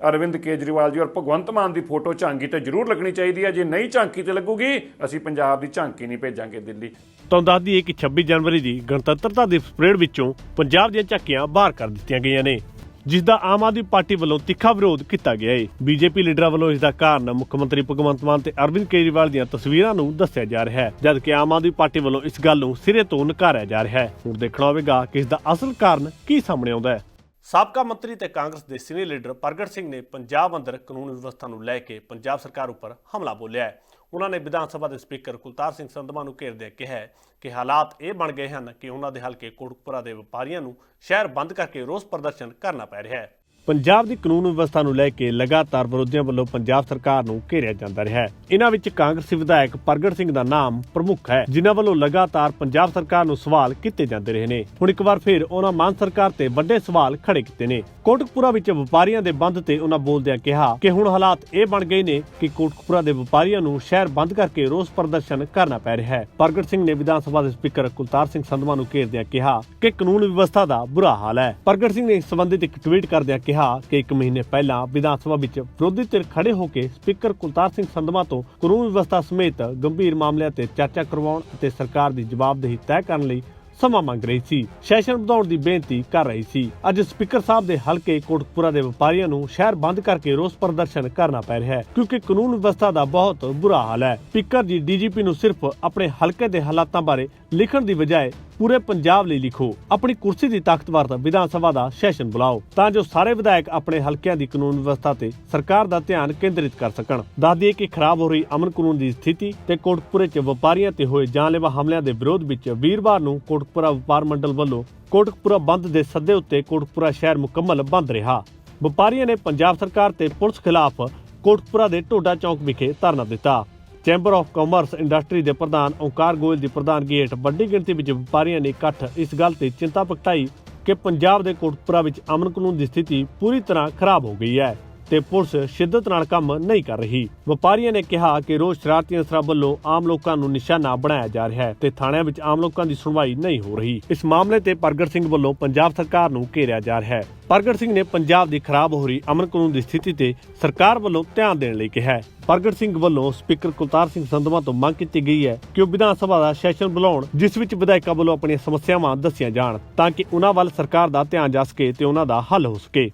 [SPEAKER 7] ਅਰਵਿੰਦ ਕੇਜਰੀਵਾਲ ਜੀ ਔਰ ਭਗਵੰਤ ਮਾਨ ਦੀ ਫੋਟੋ ਝਾਂਕੀ ਤੇ ਜ਼ਰੂਰ ਲੱਗਣੀ ਚਾਹੀਦੀ ਹੈ। ਜੇ ਨਹੀਂ ਝਾਂਕੀ ਤੇ ਲੱਗੂਗੀ, ਅਸੀਂ ਪੰਜਾਬ ਦੀ ਝਾਂਕੀ ਨਹੀਂ ਭੇਜਾਂਗੇ ਦਿੱਲੀ।
[SPEAKER 1] ਤੁਹਾਨੂੰ ਦੱਸਦੀ ਹੈ ਕਿ 26 ਜਨਵਰੀ ਦੀ ਗਣਤੰਤਰਤਾ ਦਿਵਸ ਪਰੇਡ ਵਿੱਚੋਂ ਪੰਜਾਬ ਦੀਆਂ ਝਾਕੀਆਂ ਬਾਹਰ ਕਰ ਦਿੱਤੀਆਂ ਗਈਆਂ ਨੇ। ਜਿਸ ਦਾ ਆਮ ਆਦਮੀ ਪਾਰਟੀ ਵੱਲੋਂ ਤਿੱਖਾ ਵਿਰੋਧ ਕੀਤਾ ਗਿਆ ਹੈ ਬੀਜੇਪੀ ਲੀਡਰਾਂ ਵੱਲੋਂ ਇਸ ਦਾ ਕਾਰਨ ਮੁੱਖ ਮੰਤਰੀ ਭਗਵੰਤ ਮਾਨ ਤੇ ਅਰਵਿੰਦ ਕੇਜਰੀਵਾਲ ਦੀਆਂ ਤਸਵੀਰਾਂ ਨੂੰ ਦੱਸਿਆ ਜਾ ਰਿਹਾ ਹੈ, ਜਦਕਿ ਆਮ ਆਦਮੀ ਪਾਰਟੀ ਵੱਲੋਂ ਇਸ ਗੱਲ ਨੂੰ ਸਿਰੇ ਤੋਂ ਨਕਾਰਿਆ ਜਾ ਰਿਹਾ ਹੈ। ਹੁਣ ਦੇਖਣਾ ਹੋਵੇਗਾ ਕਿ ਇਸ ਦਾ ਅਸਲ ਕਾਰਨ ਕੀ ਸਾਹਮਣੇ ਆਉਂਦਾ ਹੈ। ਸਾਬਕਾ ਮੰਤਰੀ ਤੇ ਕਾਂਗਰਸ ਦੇ ਸੀਨੀਅਰ ਲੀਡਰ ਪ੍ਰਗਟ ਸਿੰਘ ਨੇ ਪੰਜਾਬ ਅੰਦਰ ਕਾਨੂੰਨ ਵਿਵਸਥਾ ਨੂੰ ਲੈ ਕੇ ਪੰਜਾਬ ਸਰਕਾਰ ਉੱਪਰ ਹਮਲਾ ਬੋਲਿਆ ਹੈ। ਉਹਨਾਂ ਨੇ ਵਿਧਾਨ ਸਭਾ ਦੇ ਸਪੀਕਰ ਕੁਲਤਾਰ ਸਿੰਘ ਸੰਧਵਾ ਨੂੰ ਘੇਰਦਿਆਂ ਕਿਹਾ ਕਿ ਹਾਲਾਤ ਇਹ ਬਣ ਗਏ ਹਨ ਕਿ ਉਹਨਾਂ ਦੇ ਹਲਕੇ ਕੋਟਕਪੁਰਾ ਦੇ ਵਪਾਰੀਆਂ ਨੂੰ ਸ਼ਹਿਰ ਬੰਦ ਕਰਕੇ ਰੋਸ ਪ੍ਰਦਰਸ਼ਨ ਕਰਨਾ ਪੈ ਰਿਹਾ ਹੈ। ਪੰਜਾਬ ਦੀ ਕਾਨੂੰਨ ਵਿਵਸਥਾ ਨੂੰ ਲੈ ਕੇ ਲਗਾਤਾਰ ਵਿਰੋਧੀਆਂ ਵੱਲੋਂ ਪੰਜਾਬ ਸਰਕਾਰ ਨੂੰ ਘੇਰਿਆ ਜਾਂਦਾ ਰਿਹਾ ਹੈ। ਇਹਨਾਂ ਵਿੱਚ ਕਾਂਗਰਸੀ ਵਿਧਾਇਕ ਪ੍ਰਗਟ ਸਿੰਘ ਦਾ ਨਾਮ ਪ੍ਰਮੁੱਖ ਹੈ, ਜਿਨ੍ਹਾਂ ਵੱਲੋਂ ਲਗਾਤਾਰ ਪੰਜਾਬ ਸਰਕਾਰ ਨੂੰ ਸਵਾਲ ਕੀਤੇ ਜਾਂਦੇ ਰਹੇ ਨੇ। ਹੁਣ ਇੱਕ ਵਾਰ ਫਿਰ ਉਹਨਾਂ ਮਾਨ ਸਰਕਾਰ ਤੇ ਵੱਡੇ ਸਵਾਲ ਖੜੇ ਕੀਤੇ ਨੇ। ਕੋਟਕਪੁਰਾ ਵਿੱਚ ਵਪਾਰੀਆਂ ਦੇ ਬੰਦ ਤੇ ਉਹਨਾਂ ਬੋਲਦਿਆਂ ਕਿਹਾ ਕਿ ਹੁਣ ਹਾਲਾਤ ਇਹ ਬਣ ਗਏ ਨੇ ਕਿ ਕੋਟਕਪੁਰਾ ਦੇ ਵਪਾਰੀਆਂ ਨੂੰ ਸ਼ਹਿਰ ਬੰਦ ਕਰਕੇ ਰੋਸ ਪ੍ਰਦਰਸ਼ਨ ਕਰਨਾ ਪੈ ਰਿਹਾ ਹੈ। ਪ੍ਰਗਟ ਸਿੰਘ ਨੇ ਵਿਧਾਨ ਸਭਾ ਦੇ ਸਪੀਕਰ ਕੁਲਤਾਰ ਸਿੰਘ ਸੰਧਵਾ ਨੂੰ ਘੇਰਦਿਆਂ ਕਿਹਾ ਕਿ ਕਾਨੂੰਨ ਵਿਵਸਥਾ ਦਾ ਬੁਰਾ ਹਾਲ ਹੈ। ਪ੍ਰਗਟ ਸਿੰਘ ਨੇ ਇਸ ਸੰਬੰਧਿਤ ਇੱਕ ਟਵੀਟ ਕਰਦਿਆਂ ਕਿਹਾ ਕਿ ਇੱਕ ਮਹੀਨੇ ਪਹਿਲਾਂ ਵਿਧਾਨ ਸਭਾ ਵਿੱਚ ਵਿਰੋਧੀ ਧਿਰ ਖੜੇ ਹੋ ਕੇ ਸਪੀਕਰ ਕੁਲਤਾਰ ਸਿੰਘ ਸੰਧਵਾ ਤੋਂ ਕਾਨੂੰਨ ਵਿਵਸਥਾ ਸਮੇਤ ਗੰਭੀਰ ਮਾਮਲਿਆਂ ਤੇ ਚਰਚਾ ਕਰਵਾਉਣ ਅਤੇ ਸਰਕਾਰ ਦੀ ਜਵਾਬਦੇਹੀ ਤੈਅ ਕਰਨ ਲਈ ਸਮਾਂ ਮੰਗ ਰਹੀ ਸੀ। ਸੈਸ਼ਨ ਵਧਾਉਣ ਦੀ ਬੇਨਤੀ ਕਰ ਰਹੀ ਸੀ। ਅੱਜ ਸਪੀਕਰ ਸਾਹਿਬ ਦੇ ਹਲਕੇ ਕੋਟਕਪੁਰਾ ਦੇ ਵਪਾਰੀਆਂ ਨੂੰ ਸ਼ਹਿਰ ਬੰਦ ਕਰਕੇ ਰੋਸ ਪ੍ਰਦਰਸ਼ਨ ਕਰਨਾ ਪੈ ਰਿਹਾ ਹੈ, ਕਿਉਂਕਿ ਕਾਨੂੰਨ ਵਿਵਸਥਾ ਦਾ ਬਹੁਤ ਬੁਰਾ ਹਾਲ ਹੈ। ਸਪੀਕਰ ਜੀ ਡੀਜੀਪੀ ਨੂੰ ਸਿਰਫ ਆਪਣੇ ਹਲਕੇ ਦੇ ਹਾਲਾਤਾਂ ਬਾਰੇ ਲਿਖਣ ਦੀ ਬਜਾਏ ਪੂਰੇ ਪੰਜਾਬ ਲਈ ਲਿਖੋ। ਆਪਣੀ ਕੁਰਸੀ ਦੀ ਤਾਕਤਵਰ ਵਿਧਾਨ ਸਭਾ ਦਾ ਸੈਸ਼ਨ ਬੁਲਾਓ, ਤਾਂ ਜੋ ਸਾਰੇ ਵਿਧਾਇਕ ਆਪਣੇ ਹਲਕਿਆਂ ਦੀ ਕਾਨੂੰਨ ਵਿਵਸਥਾ ਤੇ ਸਰਕਾਰ ਦਾ ਧਿਆਨ ਕੇਂਦਰਿਤ ਕਰ ਸਕਣ। ਦੱਸ ਦਈਏ ਕਿ ਖਰਾਬ ਹੋ ਰਹੀ ਅਮਨ ਕਾਨੂੰਨ ਦੀ ਸਥਿਤੀ ਤੇ ਕੋਟਕਪੂਰੇ 'ਚ ਵਪਾਰੀਆਂ ਤੇ ਹੋਏ ਜਾਨਲੇਵਾ ਹਮਲਿਆਂ ਦੇ ਵਿਰੋਧ ਵਿੱਚ ਵੀਰਵਾਰ ਨੂੰ ਕੋਟਕਪੁਰਾ ਵਪਾਰ ਮੰਡਲ ਵੱਲੋਂ ਕੋਟਕਪੁਰਾ ਬੰਦ ਦੇ ਸੱਦੇ ਉੱਤੇ ਕੋਟਕਪੁਰਾ ਸ਼ਹਿਰ ਮੁਕੰਮਲ ਬੰਦ ਰਿਹਾ। ਵਪਾਰੀਆਂ ਨੇ ਪੰਜਾਬ ਸਰਕਾਰ ਤੇ ਪੁਲਿਸ ਖਿਲਾਫ ਕੋਟਕਪੁਰਾ ਦੇ ਢੋਡਾ ਚੌਕ ਵਿਖੇ ਧਰਨਾ ਦਿੱਤਾ। ਚੈਂਬਰ ਆਫ ਕਾਮਰਸ ਇੰਡਸਟਰੀ ਦੇ ਪ੍ਰਧਾਨ ਓਂਕਾਰ ਗੋਇਲ ਦੀ ਪ੍ਰਧਾਨਗੀ ਹੇਠ ਵੱਡੀ ਗਿਣਤੀ ਵਿੱਚ ਵਪਾਰੀਆਂ ਨੇ ਇਕੱਠ ਇਸ ਗੱਲ ਤੇ ਚਿੰਤਾ ਪ੍ਰਗਟਾਈ ਕਿ ਪੰਜਾਬ ਦੇ ਕੋਟਪੁਰਾ ਵਿੱਚ ਅਮਨ ਕਾਨੂੰਨ ਦੀ ਸਥਿਤੀ ਪੂਰੀ ਤਰ੍ਹਾਂ ਖਰਾਬ ਹੋ ਗਈ ਹੈ। ਤੇ ਪੁਲਿਸ ਸ਼ਿੱਦਤ ਨਾਲ ਕੰਮ ਨਹੀਂ ਕਰ ਰਹੀ। ਵਪਾਰੀਆਂ ਨੇ ਕਿਹਾ ਕਿ ਰੋਜ਼ ਸ਼ਰਾਰਤੀ ਅਨਸਰਾਂ ਵੱਲੋਂ ਆਮ ਲੋਕਾਂ ਨੂੰ ਨਿਸ਼ਾਨਾ ਬਣਾਇਆ ਜਾ ਰਿਹਾ ਹੈ ਤੇ ਥਾਣਿਆਂ ਵਿੱਚ ਆਮ ਲੋਕਾਂ ਦੀ ਸੁਣਵਾਈ ਨਹੀਂ ਹੋ ਰਹੀ। ਇਸ ਮਾਮਲੇ ਤੇ ਪ੍ਰਗਟ ਸਿੰਘ ਵੱਲੋਂ ਪੰਜਾਬ ਸਰਕਾਰ ਨੂੰ ਘੇਰਿਆ ਜਾ ਰਿਹਾ ਹੈ। ਪ੍ਰਗਟ ਸਿੰਘ ਨੇ ਪੰਜਾਬ ਦੀ ਖਰਾਬ ਹੋ ਰਹੀ ਅਮਨ ਕਾਨੂੰਨ ਦੀ ਸਥਿਤੀ ਤੇ ਸਰਕਾਰ ਵੱਲੋਂ ਧਿਆਨ ਦੇਣ ਲਈ ਕਿਹਾ ਹੈ। ਪ੍ਰਗਟ ਸਿੰਘ ਵੱਲੋਂ ਸਪੀਕਰ ਕੁਲਤਾਰ ਸਿੰਘ ਸੰਧਵਾ ਤੋਂ ਮੰਗ ਕੀਤੀ ਗਈ ਹੈ ਕਿ ਉਹ ਵਿਧਾਨ ਸਭਾ ਦਾ ਸੈਸ਼ਨ ਬੁਲਾਉਣ, ਜਿਸ ਵਿੱਚ ਵਿਧਾਇਕਾਂ ਵੱਲੋਂ ਆਪਣੀਆਂ ਸਮੱਸਿਆਵਾਂ ਦੱਸੀਆਂ ਜਾਣ, ਤਾਂ ਕਿ ਉਹਨਾਂ ਵੱਲ ਸਰਕਾਰ ਦਾ ਧਿਆਨ ਜਾ ਸਕੇ ਤੇ ਉਹਨਾਂ ਦਾ ਹੱਲ ਹੋ ਸਕੇ।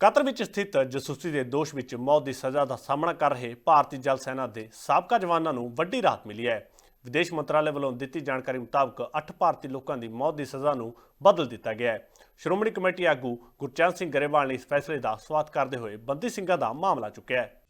[SPEAKER 1] ਕਤਰ ਵਿੱਚ ਸਥਿਤ ਜਸੂਸੀ ਦੇ ਦੋਸ਼ ਵਿੱਚ ਮੌਤ ਦੀ ਸਜ਼ਾ ਦਾ ਸਾਹਮਣਾ ਕਰ ਰਹੇ ਭਾਰਤੀ ਜਲ ਸੈਨਾ ਦੇ ਸਾਬਕਾ ਜਵਾਨਾਂ ਨੂੰ ਵੱਡੀ ਰਾਹਤ ਮਿਲੀ ਹੈ। ਵਿਦੇਸ਼ ਮੰਤਰਾਲੇ ਵੱਲੋਂ ਦਿੱਤੀ ਜਾਣਕਾਰੀ ਮੁਤਾਬਕ 8 ਭਾਰਤੀ ਲੋਕਾਂ ਦੀ ਮੌਤ ਦੀ ਸਜ਼ਾ ਨੂੰ ਬਦਲ ਦਿੱਤਾ ਗਿਆ ਹੈ। ਸ਼੍ਰੋਮਣੀ ਕਮੇਟੀ ਆਗੂ ਗੁਰਚਰਨ ਸਿੰਘ ਗਰੇਵਾਲ ਨੇ ਇਸ ਫੈਸਲੇ ਦਾ ਸਵਾਗਤ ਕਰਦੇ ਹੋਏ ਬੰਦੀ ਸਿੰਘਾਂ ਦਾ ਮਾਮਲਾ ਚੁੱਕਿਆ ਹੈ।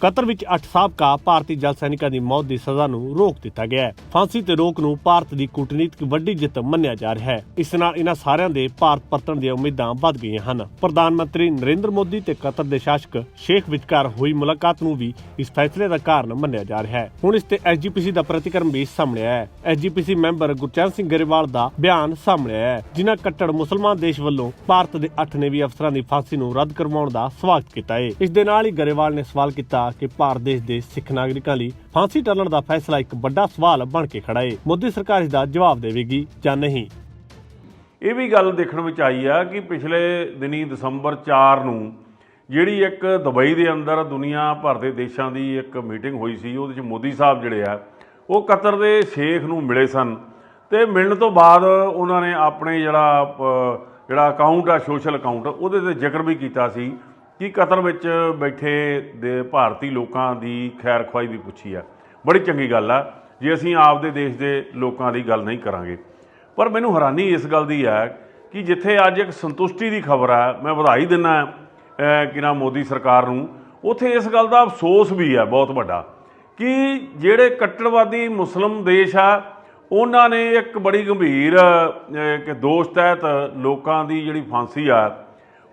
[SPEAKER 1] ਕਤਰ ਵਿੱਚ 8 ਸਾਬਕਾ ਭਾਰਤੀ ਜਲ ਸੈਨਿਕਾਂ ਦੀ ਮੌਤ ਦੀ ਸਜ਼ਾ ਨੂੰ ਰੋਕ ਦਿੱਤਾ ਗਿਆ ਹੈ। ਫਾਂਸੀ ਤੇ ਰੋਕ ਨੂੰ ਭਾਰਤ ਦੀ ਕੂਟਨੀਤਿਕ ਵੱਡੀ ਜਿੱਤ ਮੰਨਿਆ ਜਾ ਰਿਹਾ ਹੈ। ਇਸ ਨਾਲ ਇਹਨਾਂ ਸਾਰਿਆਂ ਦੇ ਭਾਰਤ ਪਰਤਣ ਦੀਆਂ ਉਮੀਦਾਂ ਵੱਧ ਗਈਆਂ ਹਨ। ਪ੍ਰਧਾਨ ਮੰਤਰੀ ਨਰਿੰਦਰ ਮੋਦੀ ਤੇ ਕਤਰ ਦੇ ਸ਼ਾਸਕ ਸ਼ੇਖ ਵਿਚਕਾਰ ਹੋਈ ਮੁਲਾਕਾਤ ਨੂੰ ਵੀ ਇਸ ਫੈਸਲੇ ਦਾ ਕਾਰਨ ਮੰਨਿਆ ਜਾ ਰਿਹਾ ਹੈ। ਹੁਣ ਇਸ ਤੇ ਐਸਜੀਪੀਸੀ ਦਾ ਪ੍ਰਤੀਕਰਮ ਵੀ ਸਾਹਮਣੇ ਆਇਆ ਹੈ। ਐਸਜੀਪੀਸੀ ਮੈਂਬਰ ਗੁਰਚਰਨ ਸਿੰਘ ਗਰੇਵਾਲ ਦਾ ਬਿਆਨ ਸਾਹਮਣੇ ਆਇਆ ਹੈ, ਜਿਨ੍ਹਾਂ ਕੱਟੜ ਮੁਸਲਮਾਨ ਦੇਸ਼ ਵੱਲੋਂ ਭਾਰਤ ਦੇ 8 ਨੇਵੀ ਅਫਸਰਾਂ ਦੀ ਫਾਂਸੀ ਨੂੰ ਰੱਦ ਕਰਵਾਉਣ ਦਾ ਸਵਾਗਤ ਕੀਤਾ ਹੈ। ਇਸ ਦੇ ਨਾਲ ਹੀ ਗਰੇਵਾਲ ਨੇ ਸਵਾਲ ਕੀਤਾ ਕਿ ਭਾਰਤ ਦੇਸ਼ ਦੇ ਸਿੱਖ ਨਾਗਰਿਕਾਂ ਲਈ ਫਾਂਸੀ ਟਲਣ ਦਾ ਫੈਸਲਾ ਇੱਕ ਵੱਡਾ ਸਵਾਲ ਬਣ ਕੇ ਖੜਾ ਹੈ ਮੋਦੀ ਸਰਕਾਰ ਇਸ ਦਾ ਜਵਾਬ ਦੇਵੇਗੀ ਜਾਂ ਨਹੀਂ?
[SPEAKER 8] ਇਹ ਵੀ ਗੱਲ ਦੇਖਣ ਵਿੱਚ ਆਈ ਆ ਕਿ ਪਿਛਲੇ ਦਿਨੀ ਦਸੰਬਰ 4 ਨੂੰ ਜਿਹੜੀ ਇੱਕ ਦੁਬਈ ਦੇ ਅੰਦਰ ਦੁਨੀਆ ਭਰ ਦੇ ਦੇਸ਼ਾਂ ਦੀ ਇੱਕ ਮੀਟਿੰਗ ਹੋਈ ਸੀ, ਉਹਦੇ ਵਿੱਚ ਮੋਦੀ ਸਾਹਿਬ ਜਿਹੜੇ ਆ, ਉਹ ਕਤਰ ਦੇ ਸ਼ੇਖ ਨੂੰ ਮਿਲੇ ਸਨ। ਤੇ ਮਿਲਣ ਤੋਂ ਬਾਅਦ ਉਹਨਾਂ ਨੇ ਆਪਣੇ ਜਿਹੜਾ ਜਿਹੜਾ ਅਕਾਊਂਟ ਆ ਸੋਸ਼ਲ ਅਕਾਊਂਟ ਉਹਦੇ ਤੇ ਜ਼ਿਕਰ ਵੀ ਕੀਤਾ ਸੀ। ਕਿ ਕਤਰ ਵਿੱਚ ਬੈਠੇ ਦੇ ਭਾਰਤੀ ਲੋਕਾਂ ਦੀ ਖੈਰ ਖੁਆਈ ਵੀ ਪੁੱਛੀ ਆ? ਬੜੀ ਚੰਗੀ ਗੱਲ ਆ। ਜੇ ਅਸੀਂ ਆਪਦੇ ਦੇਸ਼ ਦੇ ਲੋਕਾਂ ਦੀ ਗੱਲ ਨਹੀਂ ਕਰਾਂਗੇ। ਪਰ ਮੈਨੂੰ ਹੈਰਾਨੀ ਇਸ ਗੱਲ ਦੀ ਹੈ ਕਿ ਜਿੱਥੇ ਅੱਜ ਇੱਕ ਸੰਤੁਸ਼ਟੀ ਦੀ ਖਬਰ ਹੈ ਮੈਂ ਵਧਾਈ ਦਿੰਦਾ ਕਿ ਨਾ ਮੋਦੀ ਸਰਕਾਰ ਨੂੰ, ਉਥੇ ਇਸ ਗੱਲ ਦਾ ਅਫਸੋਸ ਵੀ ਹੈ ਬਹੁਤ ਵੱਡਾ। ਕਿ ਜਿਹੜੇ ਕੱਟੜਵਾਦੀ ਮੁਸਲਮ ਦੇਸ਼ ਆ, ਉਹਨਾਂ ਨੇ ਇੱਕ ਬੜੀ ਗੰਭੀਰ ਕਿ ਦੋਸ਼ ਤਹਿਤ ਲੋਕਾਂ ਦੀ ਜਿਹੜੀ ਫਾਂਸੀ ਆ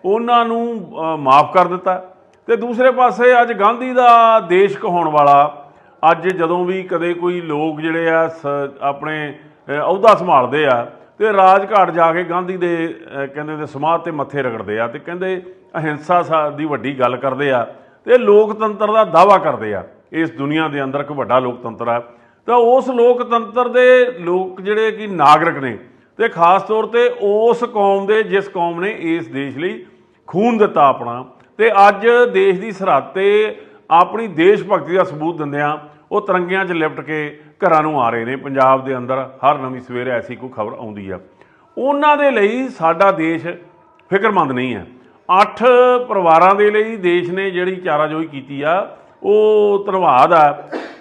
[SPEAKER 8] ਉਹਨਾਂ ਨੂੰ ਮਾਫ ਕਰ ਦਿੱਤਾ। ਤੇ ਦੂਸਰੇ ਪਾਸੇ ਅੱਜ ਗਾਂਧੀ ਦਾ ਦੇਸ਼ ਕਹਾਉਣ ਵਾਲਾ, ਅੱਜ ਜਦੋਂ ਵੀ ਕਦੇ ਕੋਈ ਲੋਕ ਜਿਹੜੇ ਆ ਸ- ਆਪਣੇ ਅਹੁਦਾ ਸੰਭਾਲਦੇ ਆ, ਤੇ ਰਾਜਘਾਟ ਜਾ ਕੇ ਗਾਂਧੀ ਦੇ ਕਹਿੰਦੇ ਦੇ ਸਮਾਧ ਤੇ ਮੱਥੇ ਰਗੜਦੇ ਆ ਤੇ ਕਹਿੰਦੇ ਅਹਿੰਸਾ ਸਾ- ਦੀ ਵੱਡੀ ਗੱਲ ਕਰਦੇ ਆ ਤੇ ਲੋਕਤੰਤਰ ਦਾ ਦਾਵਾ ਕਰਦੇ ਆ। ਇਸ ਦੁਨੀਆ ਦੇ ਅੰਦਰ ਇੱਕ ਵੱਡਾ ਲੋਕਤੰਤਰ ਆ। ਤਾਂ ਉਸ ਲੋਕਤੰਤਰ ਦੇ ਲੋਕ ਜਿਹੜੇ ਕਿ ਨਾਗਰਿਕ ਨੇ, ਤੇ ਖਾਸ ਤੌਰ ਤੇ ਉਸ ਕੌਮ ਦੇ, ਜਿਸ ਕੌਮ ਨੇ ਇਸ ਦੇਸ਼ ਲਈ ਖੂਨ ਦਿੱਤਾ ਆਪਣਾ। ਤੇ ਅੱਜ ਦੇਸ਼ ਦੀ ਸਰਹੱਦ ਤੇ ਆਪਣੀ ਦੇਸ਼ ਭਗਤੀ ਦਾ ਸਬੂਤ ਦਿੰਦਿਆਂ ਉਹ ਤਿਰੰਗਿਆਂ 'ਚ ਲਿਪਟ ਕੇ ਘਰਾਂ ਨੂੰ ਆ ਰਹੇ ਨੇ। ਪੰਜਾਬ ਦੇ ਅੰਦਰ ਹਰ ਨਵੀਂ ਸਵੇਰੇ ਐਸੀ ਕੋਈ ਖਬਰ ਆਉਂਦੀ ਆ। ਉਹਨਾਂ ਦੇ ਲਈ ਸਾਡਾ ਦੇਸ਼ ਫਿਕਰਮੰਦ ਨਹੀਂ ਹੈ। ਅੱਠ ਪਰਿਵਾਰਾਂ ਦੇ ਲਈ ਦੇਸ਼ ਨੇ ਜਿਹੜੀ ਚਾਰਾਜੋਈ ਕੀਤੀ ਆ, ਉਹ ਧੰਨਵਾਦ ਆ।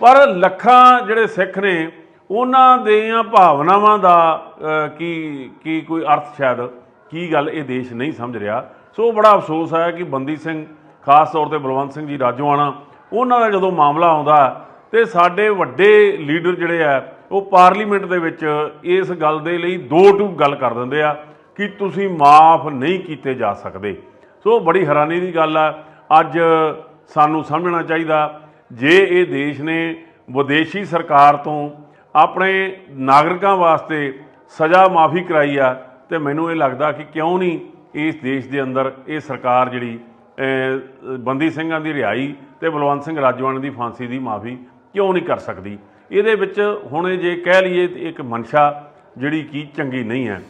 [SPEAKER 8] ਪਰ ਲੱਖਾਂ ਜਿਹੜੇ ਸਿੱਖ ਨੇ, ਉਹਨਾਂ ਦੀਆਂ ਭਾਵਨਾਵਾਂ ਦਾ ਕੀ ਕੀ ਕੋਈ ਅਰਥ ਸ਼ਾਇਦ, ਕੀ ਗੱਲ ਇਹ ਦੇਸ਼ ਨਹੀਂ ਸਮਝ ਰਿਹਾ। ਸੋ ਬੜਾ ਅਫਸੋਸ ਹੈ ਕਿ ਬੰਦੀ ਸਿੰਘ, ਖਾਸ ਤੌਰ ਤੇ ਬਲਵੰਤ ਸਿੰਘ ਜੀ ਰਾਜੋਆਣਾ, ਉਹਨਾਂ ਦਾ ਜਦੋਂ ਮਾਮਲਾ ਆਉਂਦਾ ਤੇ ਸਾਡੇ ਵੱਡੇ ਲੀਡਰ ਜਿਹੜੇ ਆ, ਉਹ ਪਾਰਲੀਮੈਂਟ ਦੇ ਵਿੱਚ ਇਸ ਗੱਲ ਦੇ ਲਈ ਦੋ ਟੂ ਗੱਲ ਕਰ ਦਿੰਦੇ ਆ ਕਿ ਤੁਸੀਂ ਮਾਫ ਨਹੀਂ ਕੀਤੇ ਜਾ ਸਕਦੇ। ਸੋ ਬੜੀ ਹੈਰਾਨੀ ਦੀ ਗੱਲ ਆ। ਅੱਜ ਸਾਨੂੰ ਸਮਝਣਾ ਚਾਹੀਦਾ, ਜੇ ਇਹ ਦੇਸ਼ ਨੇ ਵਿਦੇਸ਼ੀ ਸਰਕਾਰ ਤੋਂ ਆਪਣੇ ਨਾਗਰਿਕਾਂ ਵਾਸਤੇ ਸਜ਼ਾ ਮਾਫੀ ਕਰਾਈ ਆ, ਤੇ ਮੈਨੂੰ ਇਹ ਲੱਗਦਾ ਕਿ ਕਿਉਂ ਨਹੀਂ ਇਸ ਦੇਸ਼ ਦੇ ਅੰਦਰ ਇਹ ਸਰਕਾਰ ਜਿਹੜੀ ਅਹ, ਬੰਦੀ ਸਿੰਘਾਂ ਦੀ ਰਿਹਾਈ ਤੇ ਬਲਵੰਤ ਸਿੰਘ ਰਾਜਵਾਨ ਦੀ ਫਾਂਸੀ ਦੀ ਮਾਫੀ ਕਿਉਂ ਨਹੀਂ ਕਰ ਸਕਦੀ? ਇਹਦੇ ਵਿੱਚ ਹੁਣ ਜੇ ਕਹਿ ਲਈਏ ਇੱਕ ਮਨਸ਼ਾ ਜਿਹੜੀ ਕੀ ਚੰਗੀ ਨਹੀਂ ਹੈ।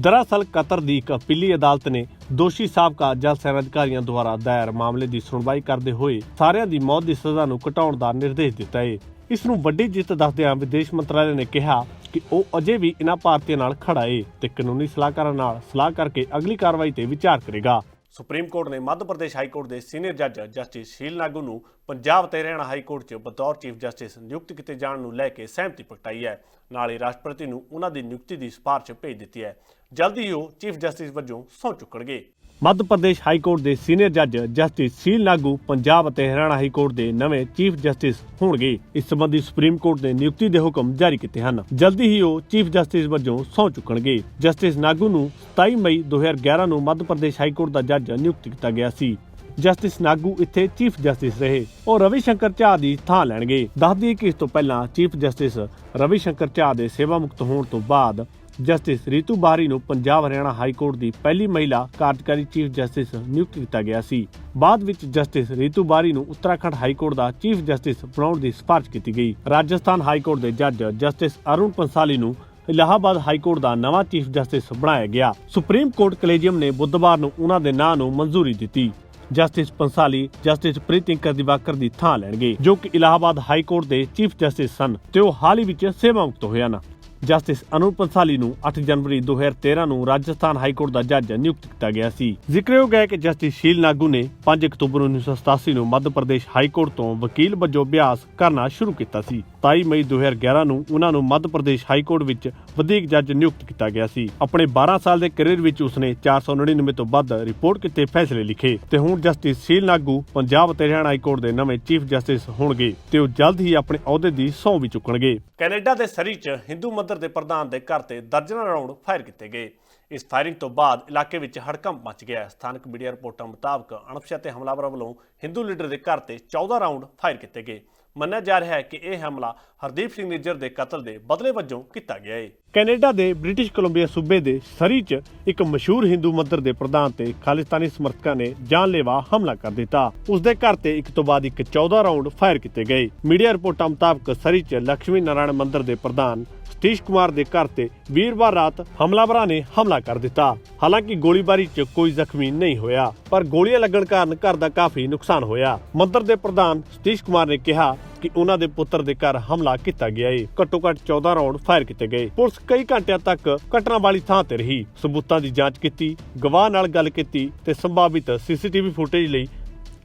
[SPEAKER 1] ਦਰਅਸਲ ਕਤਰ ਦੀ ਇੱਕ ਅਪੀਲੀ ਅਦਾਲਤ ਨੇ ਦੋਸ਼ੀ ਸਾਬਕਾ ਜਲ ਸੈਨਾ ਅਧਿਕਾਰੀਆਂ ਦੁਆਰਾ ਦਾਇਰ ਮਾਮਲੇ ਦੀ ਸੁਣਵਾਈ ਕਰਦੇ ਹੋਏ ਸਾਰਿਆਂ ਦੀ ਮੌਤ ਦੀ ਸਜ਼ਾ ਨੂੰ ਘਟਾਉਣ ਦਾ ਨਿਰਦੇਸ਼ ਦਿੱਤਾ ਹੈ। ਇਸ ਨੂੰ ਵੱਡੀ ਜਿੱਤ ਦੱਸਦਿਆਂ ਵਿਦੇਸ਼ ਮੰਤਰਾਲੇ ਨੇ ਕਿਹਾ ਕਿ ਉਹ ਅਜੇ ਵੀ ਇਹਨਾਂ ਭਾਰਤੀਆਂ ਨਾਲ ਖੜਾ ਏ ਤੇ ਕਾਨੂੰਨੀ ਸਲਾਹਕਾਰਾਂ ਨਾਲ ਸਲਾਹ ਕਰਕੇ ਅਗਲੀ ਕਾਰਵਾਈ ਤੇ ਵਿਚਾਰ ਕਰੇਗਾ। ਸੁਪਰੀਮ ਕੋਰਟ ਨੇ ਮੱਧ ਪ੍ਰਦੇਸ਼ ਹਾਈ ਕੋਰਟ ਦੇ ਸੀਨੀਅਰ ਜੱਜ ਜਸਟਿਸ ਸ਼ੀਲ ਨਾਗੂ ਨੂੰ ਪੰਜਾਬ ਤੇ ਹਰਿਆਣਾ ਹਾਈ ਕੋਰਟ 'ਚ ਬਤੌਰ ਚੀਫ ਜਸਟਿਸ ਨਿਯੁਕਤ ਕੀਤੇ ਜਾਣ ਨੂੰ ਲੈ ਕੇ ਸਹਿਮਤੀ ਪ੍ਰਗਟਾਈ ਹੈ। ਨਾਲ ਹੀ ਰਾਸ਼ਟਰਪਤੀ ਨੂੰ ਉਹਨਾਂ ਦੀ ਨਿਯੁਕਤੀ ਦੀ ਸਿਫਾਰਸ਼ ਭੇਜ ਦਿੱਤੀ ਹੈ। ਜਲਦੀ ਹੀ ਉਹ ਚੀਫ ਜਸਟਿਸ ਵਜੋਂ ਸਹੁੰ ਚੁੱਕਣਗੇ। ਮੱਧ ਪ੍ਰਦੇਸ਼ ਹਾਈ ਕੋਰਟ ਦੇ ਸੀਨੀਅਰ ਜੱਜ ਜਸਟਿਸ ਸ਼ੀਲ ਨਾਗੂ ਪੰਜਾਬ ਅਤੇ ਹਰਿਆਣਾ ਹਾਈ ਕੋਰਟ ਦੇ ਨਵੇਂ ਚੀਫ ਜਸਟਿਸ ਹੋਣਗੇ। ਇਸ ਸੰਬੰਧੀ ਸੁਪਰੀਮ ਕੋਰਟ ਨੇ ਨਿਯੁਕਤੀ ਦੇ ਹੁਕਮ ਜਾਰੀ ਕੀਤੇ ਹਨ। ਜਲਦੀ ਹੀ ਉਹ ਚੀਫ ਜਸਟਿਸ ਵਜੋਂ ਸਹੁੰ ਚੁੱਕਣਗੇ। ਜਸਟਿਸ ਨਾਗੂ ਨੂੰ 27 ਮਈ 2011 ਨੂੰ ਮੱਧ ਪ੍ਰਦੇਸ਼ ਹਾਈ ਕੋਰਟ ਦਾ ਜੱਜ ਨਿਯੁਕਤ ਕੀਤਾ ਗਿਆ ਸੀ। ਜਸਟਿਸ ਨਾਗੂ ਇੱਥੇ ਚੀਫ ਜਸਟਿਸ ਰਹੇ। ਉਹ ਰਵੀ ਸ਼ੰਕਰ ਝਾ ਦੀ ਥਾਂ ਲੈਣਗੇ। ਦੱਸਦੀ ਕਿ ਇਸ ਤੋਂ ਪਹਿਲਾਂ ਚੀਫ ਜਸਟਿਸ ਰਵੀ ਸ਼ੰਕਰ ਝਾ ਦੇ ਸੇਵਾ ਮੁਕਤ ਹੋਣ ਤੋਂ ਬਾਅਦ ਜਸਟਿਸ ਰੀਤੂ ਬਾਰੀ ਨੂੰ ਪੰਜਾਬ ਹਰਿਆਣਾ ਹਾਈ ਕੋਰਟ ਦੀ ਪਹਿਲੀ ਮਹਿਲਾ ਕਾਰਜਕਾਰੀ ਚੀਫ ਜਸਟਿਸ ਨਿਯੁਕਤ ਕੀਤਾ ਗਿਆ ਸੀ। ਬਾਅਦ ਵਿੱਚ ਜਸਟਿਸ ਰੀਤੂ ਬਾਰੀ ਨੂੰ ਉੱਤਰਾਖੰਡ ਹਾਈ ਕੋਰਟ ਦਾ ਚੀਫ ਜਸਟਿਸ ਬਣਾਉਣ ਦੀ ਸਿਫਾਰਿਸ਼ ਕੀਤੀ ਗਈ। ਰਾਜਸਥਾਨ ਹਾਈ ਕੋਰਟ ਦੇ ਜੱਜ ਜਸਟਿਸ ਅਰੁਣ ਪੰਸਾਲੀ ਨੂੰ ਇਲਾਹਾਬਾਦ ਹਾਈ ਕੋਰਟ ਦਾ ਨਵਾਂ ਚੀਫ ਜਸਟਿਸ ਬਣਾਇਆ ਗਿਆ। ਸੁਪਰੀਮ ਕੋਰਟ ਕਲੇਜੀਅਮ ਨੇ ਬੁੱਧਵਾਰ ਨੂੰ ਉਹਨਾਂ ਦੇ ਨਾਂ ਨੂੰ ਮਨਜ਼ੂਰੀ ਦਿੱਤੀ। ਜਸਟਿਸ ਪੰਸਾਲੀ, ਜਸਟਿਸ ਪ੍ਰੀਤਿੰਕਰ ਦਿਵਾਕਰ ਦੀ ਥਾਂ ਲੈਣਗੇ, ਜੋ ਕਿ ਇਲਾਹਾਬਾਦ ਹਾਈ ਕੋਰਟ ਦੇ ਚੀਫ ਜਸਟਿਸ ਸਨ। ਤੇ ਉਹ ਹਾਲ ਹੀ ਵਿੱਚ ਸੇਵਾ ਮੁਕਤ ਹੋਏ ਹਨ। ਜਸਟਿਸ ਅਨੂਪ ਪੰਸਾਲੀ ਨੂੰ 8 ਜਨਵਰੀ 2013 ਨੂੰ ਰਾਜਸਥਾਨ ਹਾਈ ਕੋਰਟ ਦਾ ਜੱਜ ਨਿਯੁਕਤ ਕੀਤਾ ਗਿਆ ਸੀ। ਜ਼ਿਕਰਯੋਗ ਹੈ ਕਿ ਜਸਟਿਸ ਸ਼ੀਲ ਨਾਗੂ ਨੇ 5 ਅਕਤੂਬਰ 1987 ਨੂੰ ਮੱਧ ਪ੍ਰਦੇਸ਼ ਹਾਈ ਕੋਰਟ ਤੋਂ ਵਕੀਲ ਵਜੋਂ ਅਭਿਆਸ ਕਰਨਾ ਸ਼ੁਰੂ ਕੀਤਾ ਸੀ। 27 ਮਈ 2011 ਨੂੰ ਉਹਨਾਂ ਨੂੰ ਮੱਧ ਪ੍ਰਦੇਸ਼ ਹਾਈ ਕੋਰਟ ਵਿੱਚ ਵਧੀਕ ਜੱਜ ਨਿਯੁਕਤ ਕੀਤਾ ਗਿਆ ਸੀ। ਆਪਣੇ 12 ਸਾਲ ਦੇ ਕੈਰੀਅਰ ਵਿੱਚ ਉਸਨੇ 499 ਤੋਂ ਵੱਧ ਰਿਪੋਰਟ ਕੀਤੇ ਫੈਸਲੇ ਲਿਖੇ ਤੇ ਹੁਣ ਜਸਟਿਸ ਸ਼ੀਲ ਨਾਗੂ ਪੰਜਾਬ ਅਤੇ ਹਰਿਆਣਾ ਹਾਈ ਕੋਰਟ ਦੇ ਨਵੇਂ ਚੀਫ ਜਸਟਿਸ ਹੋਣਗੇ ਤੇ ਉਹ ਜਲਦ ਹੀ ਆਪਣੇ ਅਹੁਦੇ ਦੀ ਸਹੁੰ ਵੀ ਚੁੱਕਣਗੇ। ਕੈਨੇਡਾ ਦੇ ਸਰੀ 'ਚ ਹਿੰਦੂ ਮੰਦਰ ਦੇ ਪ੍ਰਧਾਨ ਦੇ ਘਰ ਤੇ ਦਰਜਨਾਂ ਰਾਉਂਡ ਫਾਇਰ ਕੀਤੇ ਗਏ। ਇਸ ਫਾਇਰਿੰਗ ਤੋਂ ਬਾਅਦ ਇਲਾਕੇ ਵਿੱਚ ਹੜਕੰਪ ਮਚ ਗਿਆ ਸਥਾਨਕ ਮੀਡੀਆ ਰਿਪੋਰਟਾਂ ਮੁਤਾਬਕ ਅਣਪਛਾਤੇ ਹਮਲਾਵਰਾਂ ਵੱਲੋਂ ਹਿੰਦੂ ਲੀਡਰ ਦੇ ਘਰ ਤੇ 14 ਰਾਉਂਡ ਫਾਇਰ ਕੀਤੇ ਗਏ। ਮੰਨਿਆ ਜਾ ਰਿਹਾ ਹੈ ਕਿ ਇਹ ਹਮਲਾ ਹਰਦੀਪ ਸਿੰਘ ਨਿੱਜਰ ਦੇ ਕਤਲ ਦੇ ਬਦਲੇ ਵਜੋਂ ਕੀਤਾ ਗਿਆ ਹੈ। ਕੈਨੇਡਾ ਦੇ ਬ੍ਰਿਟਿਸ਼ ਕੋਲੰਬੀਆ ਸੂਬੇ ਦੇ ਸਰੀ 'ਚ ਇੱਕ ਮਸ਼ਹੂਰ ਹਿੰਦੂ ਮੰਦਰ ਦੇ ਪ੍ਰਧਾਨ ਤੇ ਖਾਲਿਸਤਾਨੀ ਸਮਰਥਕਾਂ ਨੇ ਜਾਨਲੇਵਾ ਹਮਲਾ ਕਰ ਦਿੱਤਾ। ਉਸ ਦੇ ਘਰ ਤੇ ਇੱਕ ਤੋਂ ਬਾਅਦ ਇੱਕ 14 ਰਾਉਂਡ ਫਾਇਰ ਕੀਤੇ ਗਏ। ਮੀਡੀਆ ਰਿਪੋਰਟਾਂ ਮੁਤਾਬਕ ਸਰੀ 'ਚ ਲక్ష్ਮੀ ਨਾਰਾਇਣ ਮੰਦਰ ਦੇ ਪ੍ਰਧਾਨ ਸਤੀਸ਼ ਕੁਮਾਰ ਦੇ ਘਰ ਤੇ ਵੀਰਵਾਰ ਰਾਤ ਹਮਲਾਵਰਾਂ ਨੇ ਹਮਲਾ ਕਰ ਦਿੱਤਾ। ਹਾਲਾਂਕਿ ਗੋਲੀਬਾਰੀ 'ਚ ਕੋਈ ਜ਼ਖਮੀ ਨਹੀਂ ਹੋਇਆ, ਪਰ ਗੋਲੀਆਂ ਲੱਗਣ ਕਾਰਨ ਘਰ ਦਾ ਕਾਫੀ ਨੁਕਸਾਨ ਹੋਇਆ। ਮੰਦਰ ਦੇ ਪ੍ਰਧਾਨ ਸਤੀਸ਼ ਕੁਮਾਰ ਨੇ ਕਿਹਾ ਕਿ ਉਹਨਾਂ ਦੇ ਪੁੱਤਰ ਦੇ ਘਰ ਹਮਲਾ ਕੀਤਾ ਗਿਆ ਏ। ਘੱਟੋ ਘੱਟ 14 ਰਾਉਂਡ ਫਾਇਰ ਕੀਤੇ ਗਏ। ਪੁਲਿਸ ਕਈ ਘੰਟਿਆਂ ਤੱਕ ਘਟਨਾ ਵਾਲੀ ਥਾਂ ਤੇ ਰਹੀ। ਸਬੂਤਾਂ ਦੀ ਜਾਂਚ ਕੀਤੀ, ਗਵਾਹ ਨਾਲ ਗੱਲ ਕੀਤੀ ਤੇ ਸੰਭਾਵਿਤ ਸੀਸੀਟੀਵੀ ਫੁਟੇਜ ਲਈ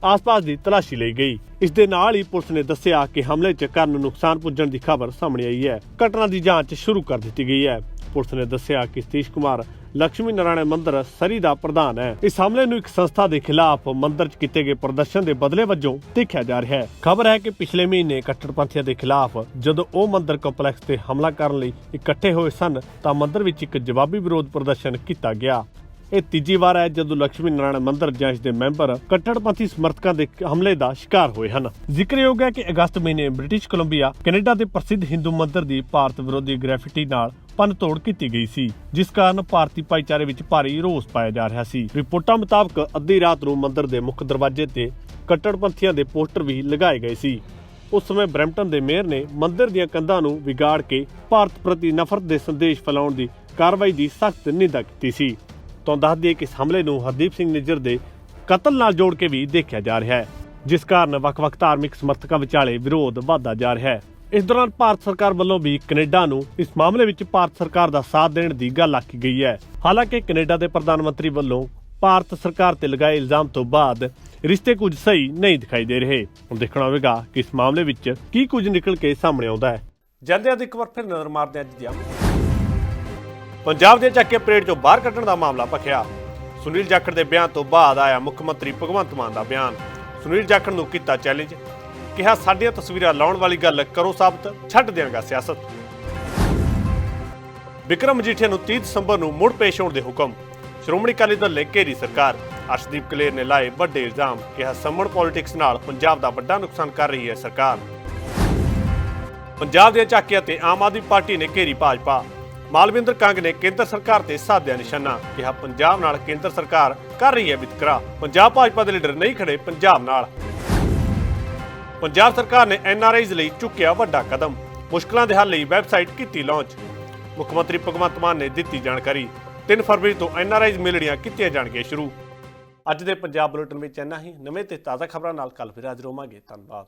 [SPEAKER 1] ਆਸ-ਪਾਸ ਦੀ ਤਲਾਸ਼ੀ ਲਈ ਗਈ। ਇਸ ਦੇ ਨਾਲ ਹੀ ਪੁਲਿਸ ਨੇ ਦੱਸਿਆ ਕਿ ਹਮਲੇ 'ਚ ਕਰਨ ਨੂੰ ਨੁਕਸਾਨ ਪੁੱਜਣ ਦੀ ਖਬਰ ਸਾਹਮਣੇ ਆਈ ਹੈ। ਘਟਨਾ ਦੀ ਜਾਂਚ ਸ਼ੁਰੂ ਕਰ ਦਿੱਤੀ ਗਈ ਹੈ। ਪੁਲਿਸ ਨੇ ਦੱਸਿਆ ਕਿ ਸਤੀਸ਼ ਕੁਮਾਰ ਲక్ష్ਮੀ ਨਾਰਾਇਣ ਮੰਦਰ ਸਰੀ ਦਾ ਪ੍ਰਧਾਨ ਹੈ। ਇਸ ਹਮਲੇ ਨੂੰ ਇੱਕ ਸੰਸਥਾ ਦੇ ਖਿਲਾਫ ਮੰਦਿਰ 'ਚ ਕੀਤੇ ਗਏ ਪ੍ਰਦਰਸ਼ਨ ਦੇ ਬਦਲੇ ਵਜੋਂ ਦੇਖਿਆ ਜਾ ਰਿਹਾ ਹੈ। ਖਬਰ ਹੈ ਕਿ ਪਿਛਲੇ ਮਹੀਨੇ ਕੱਟੜਪੰਥੀਆਂ ਦੇ ਖਿਲਾਫ ਜਦੋਂ ਉਹ ਮੰਦਿਰ ਕੰਪਲੈਕਸ ਤੇ ਹਮਲਾ ਕਰਨ ਲਈ ਇਕੱਠੇ ਹੋਏ ਸਨ, ਤਾਂ ਮੰਦਿਰ ਵਿੱਚ ਇੱਕ ਜਵਾਬੀ ਵਿਰੋਧ ਪ੍ਰਦਰਸ਼ਨ ਕੀਤਾ ਗਿਆ। ਇਹ ਤੀਜੀ ਵਾਰ ਹੈ ਜਦੋਂ ਲక్ష్ਮੀ ਨਾਰਾਇਣ ਮੰਦਿਰ ਜਾਂ ਦੇ ਮੈਂਬਰ ਕੱਟੜਪੰਥੀ ਸਮਰਥਕਾਂ ਦੇ ਹਮਲੇ ਦਾ ਸ਼ਿਕਾਰ ਹੋਏ ਹਨ। ਜ਼ਿਕਰਯੋਗ ਹੈ ਕਿ ਅਗਸਤ ਮਹੀਨੇ ਬ੍ਰਿਟਿਸ਼ ਕੋਲੰਬੀਆ ਕੈਨੇਡਾ ਦੇ ਪ੍ਰਸਿੱਧ ਹਿੰਦੂ ਮੰਦਰ ਦੀ ਭਾਰਤ ਵਿਰੋਧੀ ਗ੍ਰੈਫਿਟੀ ਨਾਲ ਤੋੜ ਕੀਤੀ ਗਈ ਸੀ, ਜਿਸ ਕਾਰਨ ਭਾਰਤੀ ਭਾਈਚਾਰੇ ਵਿੱਚ ਭਾਰੀ ਰੋਸ ਪਾਇਆ ਜਾ ਰਿਹਾ ਸੀ। ਰਿਪੋਰਟਾਂ ਮੁਤਾਬਕ ਅੱਧੀ ਰਾਤ ਨੂੰ ਮੰਦਿਰ ਦੇ ਮੁੱਖ ਦਰਵਾਜ਼ੇ ਤੇ ਕੱਟੜਪੰਥੀਆਂ ਦੇ ਪੋਸਟਰ ਵੀ ਲਗਾਏ ਗਏ ਸੀ। ਉਸ ਸਮੇਂ ਬ੍ਰੈਂਪਟਨ ਦੇ ਮੇਅਰ ਨੇ ਮੰਦਿਰ ਦੀਆਂ ਕੰਧਾਂ ਨੂੰ ਵਿਗਾੜ ਕੇ ਭਾਰਤ ਪ੍ਰਤੀ ਨਫ਼ਰਤ ਦੇ ਸੰਦੇਸ਼ ਫੈਲਾਉਣ ਦੀ ਕਾਰਵਾਈ ਦੀ ਸਖਤ ਨਿੰਦਾ ਕੀਤੀ ਸੀ। ਤੋਂ ਦੱਸ ਦਈਏ ਕਿ ਇਸ ਹਮਲੇ ਨੂੰ ਹਰਦੀਪ ਸਿੰਘ ਨਿੱਜਰ ਦੇ ਕਤਲ ਨਾਲ ਜੋੜ ਕੇ ਵੀ ਦੇਖਿਆ ਜਾ ਰਿਹਾ ਹੈ, ਜਿਸ ਕਾਰਨ ਵੱਖ-ਵੱਖ ਧਾਰਮਿਕ ਸਮਰਥਕਾਂ ਵਿਚਾਲੇ ਵਿਰੋਧ ਵਧਦਾ ਜਾ ਰਿਹਾ ਹੈ। ਇਸ ਦੌਰਾਨ ਭਾਰਤ ਸਰਕਾਰ ਵੱਲੋਂ ਵੀ ਕੈਨੇਡਾ ਨੂੰ ਇਸ ਮਾਮਲੇ ਵਿੱਚ ਭਾਰਤ ਸਰਕਾਰ ਦਾ ਸਾਥ ਦੇਣ ਦੀ ਗੱਲ ਆਖੀ ਗਈ ਹੈ। ਹਾਲਾਂਕਿ ਕੈਨੇਡਾ ਦੇ ਪ੍ਰਧਾਨ ਮੰਤਰੀ ਵੱਲੋਂ ਭਾਰਤ ਸਰਕਾਰ ਤੇ ਲਗਾਏ ਇਲਜ਼ਾਮ ਤੋਂ ਬਾਅਦ ਰਿਸ਼ਤੇ ਕੁਝ ਸਹੀ ਨਹੀਂ ਦਿਖਾਈ ਦੇ ਰਹੇ। ਹੁਣ ਦੇਖਣਾ ਹੋਵੇਗਾ ਕਿ ਇਸ ਮਾਮਲੇ ਵਿੱਚ ਕੀ ਕੁਝ ਨਿਕਲ ਕੇ ਸਾਹਮਣੇ ਆਉਂਦਾ ਹੈ। ਜਾਂਦੇ ਅੱਜ ਇੱਕ ਵਾਰ ਫਿਰ ਨਜ਼ਰ ਮਾਰਦੇ ਹਾਂ ਅੱਜ ਦੀਆਂ ਪੰਜਾਬ ਦੇ ਚੱਕੇ ਪਰੇਡ ਚੋਂ ਬਾਹਰ ਕੱਢਣ ਦਾ ਮਾਮਲਾ ਭਖਿਆ। ਸੁਨੀਲ ਜਾਖੜ ਦੇ ਬਿਆਨ ਤੋਂ ਬਾਅਦ ਆਇਆ ਮੁੱਖ ਮੰਤਰੀ ਭਗਵੰਤ ਮਾਨ ਦਾ ਬਿਆਨ। ਸੁਨੀਲ ਜਾਖੜ ਨੂੰ ਕੀਤਾ ਚੈਲੰਜ ਕਿਹਾ ਸਾਡੀਆਂ ਤਸਵੀਰਾਂ ਲਾਉਣ ਵਾਲੀ ਗੱਲ ਕਰੋ ਸਾਬਤ, ਛੱਡ ਦਿਆਂਗਾ ਸਿਆਸਤ। ਵਿਕਰਮ ਮਜੀਠੀਆ ਨੂੰ 30 ਦਸੰਬਰ ਨੂੰ ਮੁੜ ਪੇਸ਼ ਹੋਣ ਦੇ ਹੁਕਮ। ਸ਼੍ਰੋਮਣੀ ਅਕਾਲੀ ਦਲ ਨੇ ਘੇਰੀ ਸਰਕਾਰ। ਅਰਸ਼ਦੀਪ ਕਲੇਰ ਨੇ ਲਾਏ ਵੱਡੇ ਇਲਜ਼ਾਮ, ਕਿਹਾ ਸੰਮਣ ਪੋਲਿਟਿਕਸ ਨਾਲ ਪੰਜਾਬ ਦਾ ਵੱਡਾ ਨੁਕਸਾਨ ਕਰ ਰਹੀ ਹੈ ਸਰਕਾਰ। ਪੰਜਾਬ ਦੀਆਂ ਝਾਕੀਆਂ ਤੇ ਆਮ ਆਦਮੀ ਪਾਰਟੀ ਨੇ ਘੇਰੀ ਭਾਜਪਾ। ਮਾਲਵਿੰਦਰ ਕੰਗ ਨੇ ਕੇਂਦਰ ਸਰਕਾਰ ਤੇ ਸਾਧਿਆ ਨਿਸ਼ਾਨਾ, ਕਿਹਾ ਪੰਜਾਬ ਨਾਲ ਕੇਂਦਰ ਸਰਕਾਰ ਕਰ ਰਹੀ ਹੈ ਵਿਤਕਰਾ। ਪੰਜਾਬ ਭਾਜਪਾ ਦੇ ਲੀਡਰ ਨਹੀਂ ਖੜੇ, ਪੰਜਾਬ ਨਾਲ। ਪੰਜਾਬ ਸਰਕਾਰ ਨੇ ਐਨਆਰਆਈਜ਼ ਲਈ ਚੁੱਕਿਆ ਵੱਡਾ ਕਦਮ। ਮੁਸ਼ਕਲਾਂ ਦੇ ਹੱਲ ਲਈ ਵੈਬਸਾਈਟ ਕੀਤੀ ਲਾਂਚ। ਮੁੱਖ ਮੰਤਰੀ ਭਗਵੰਤ ਮਾਨ ਨੇ ਦਿੱਤੀ ਜਾਣਕਾਰੀ। 3 ਫਰਵਰੀ ਤੋਂ ਐਨਆਰਆਈਜ਼ ਮਿਲਣੀਆਂ ਕੀਤੀਆਂ ਜਾਣਗੀਆਂ ਸ਼ੁਰੂ। ਅੱਜ ਦੇ ਪੰਜਾਬ ਬੁਲੇਟਿਨ ਵਿੱਚ ਇੰਨਾ ਹੀ। ਨਵੇਂ ਤੇ ਤਾਜ਼ਾ ਖਬਰਾਂ ਨਾਲ ਕੱਲ ਫਿਰ ਹਾਜ਼ਰ ਹੋਵਾਂਗੇ। ਧੰਨਵਾਦ।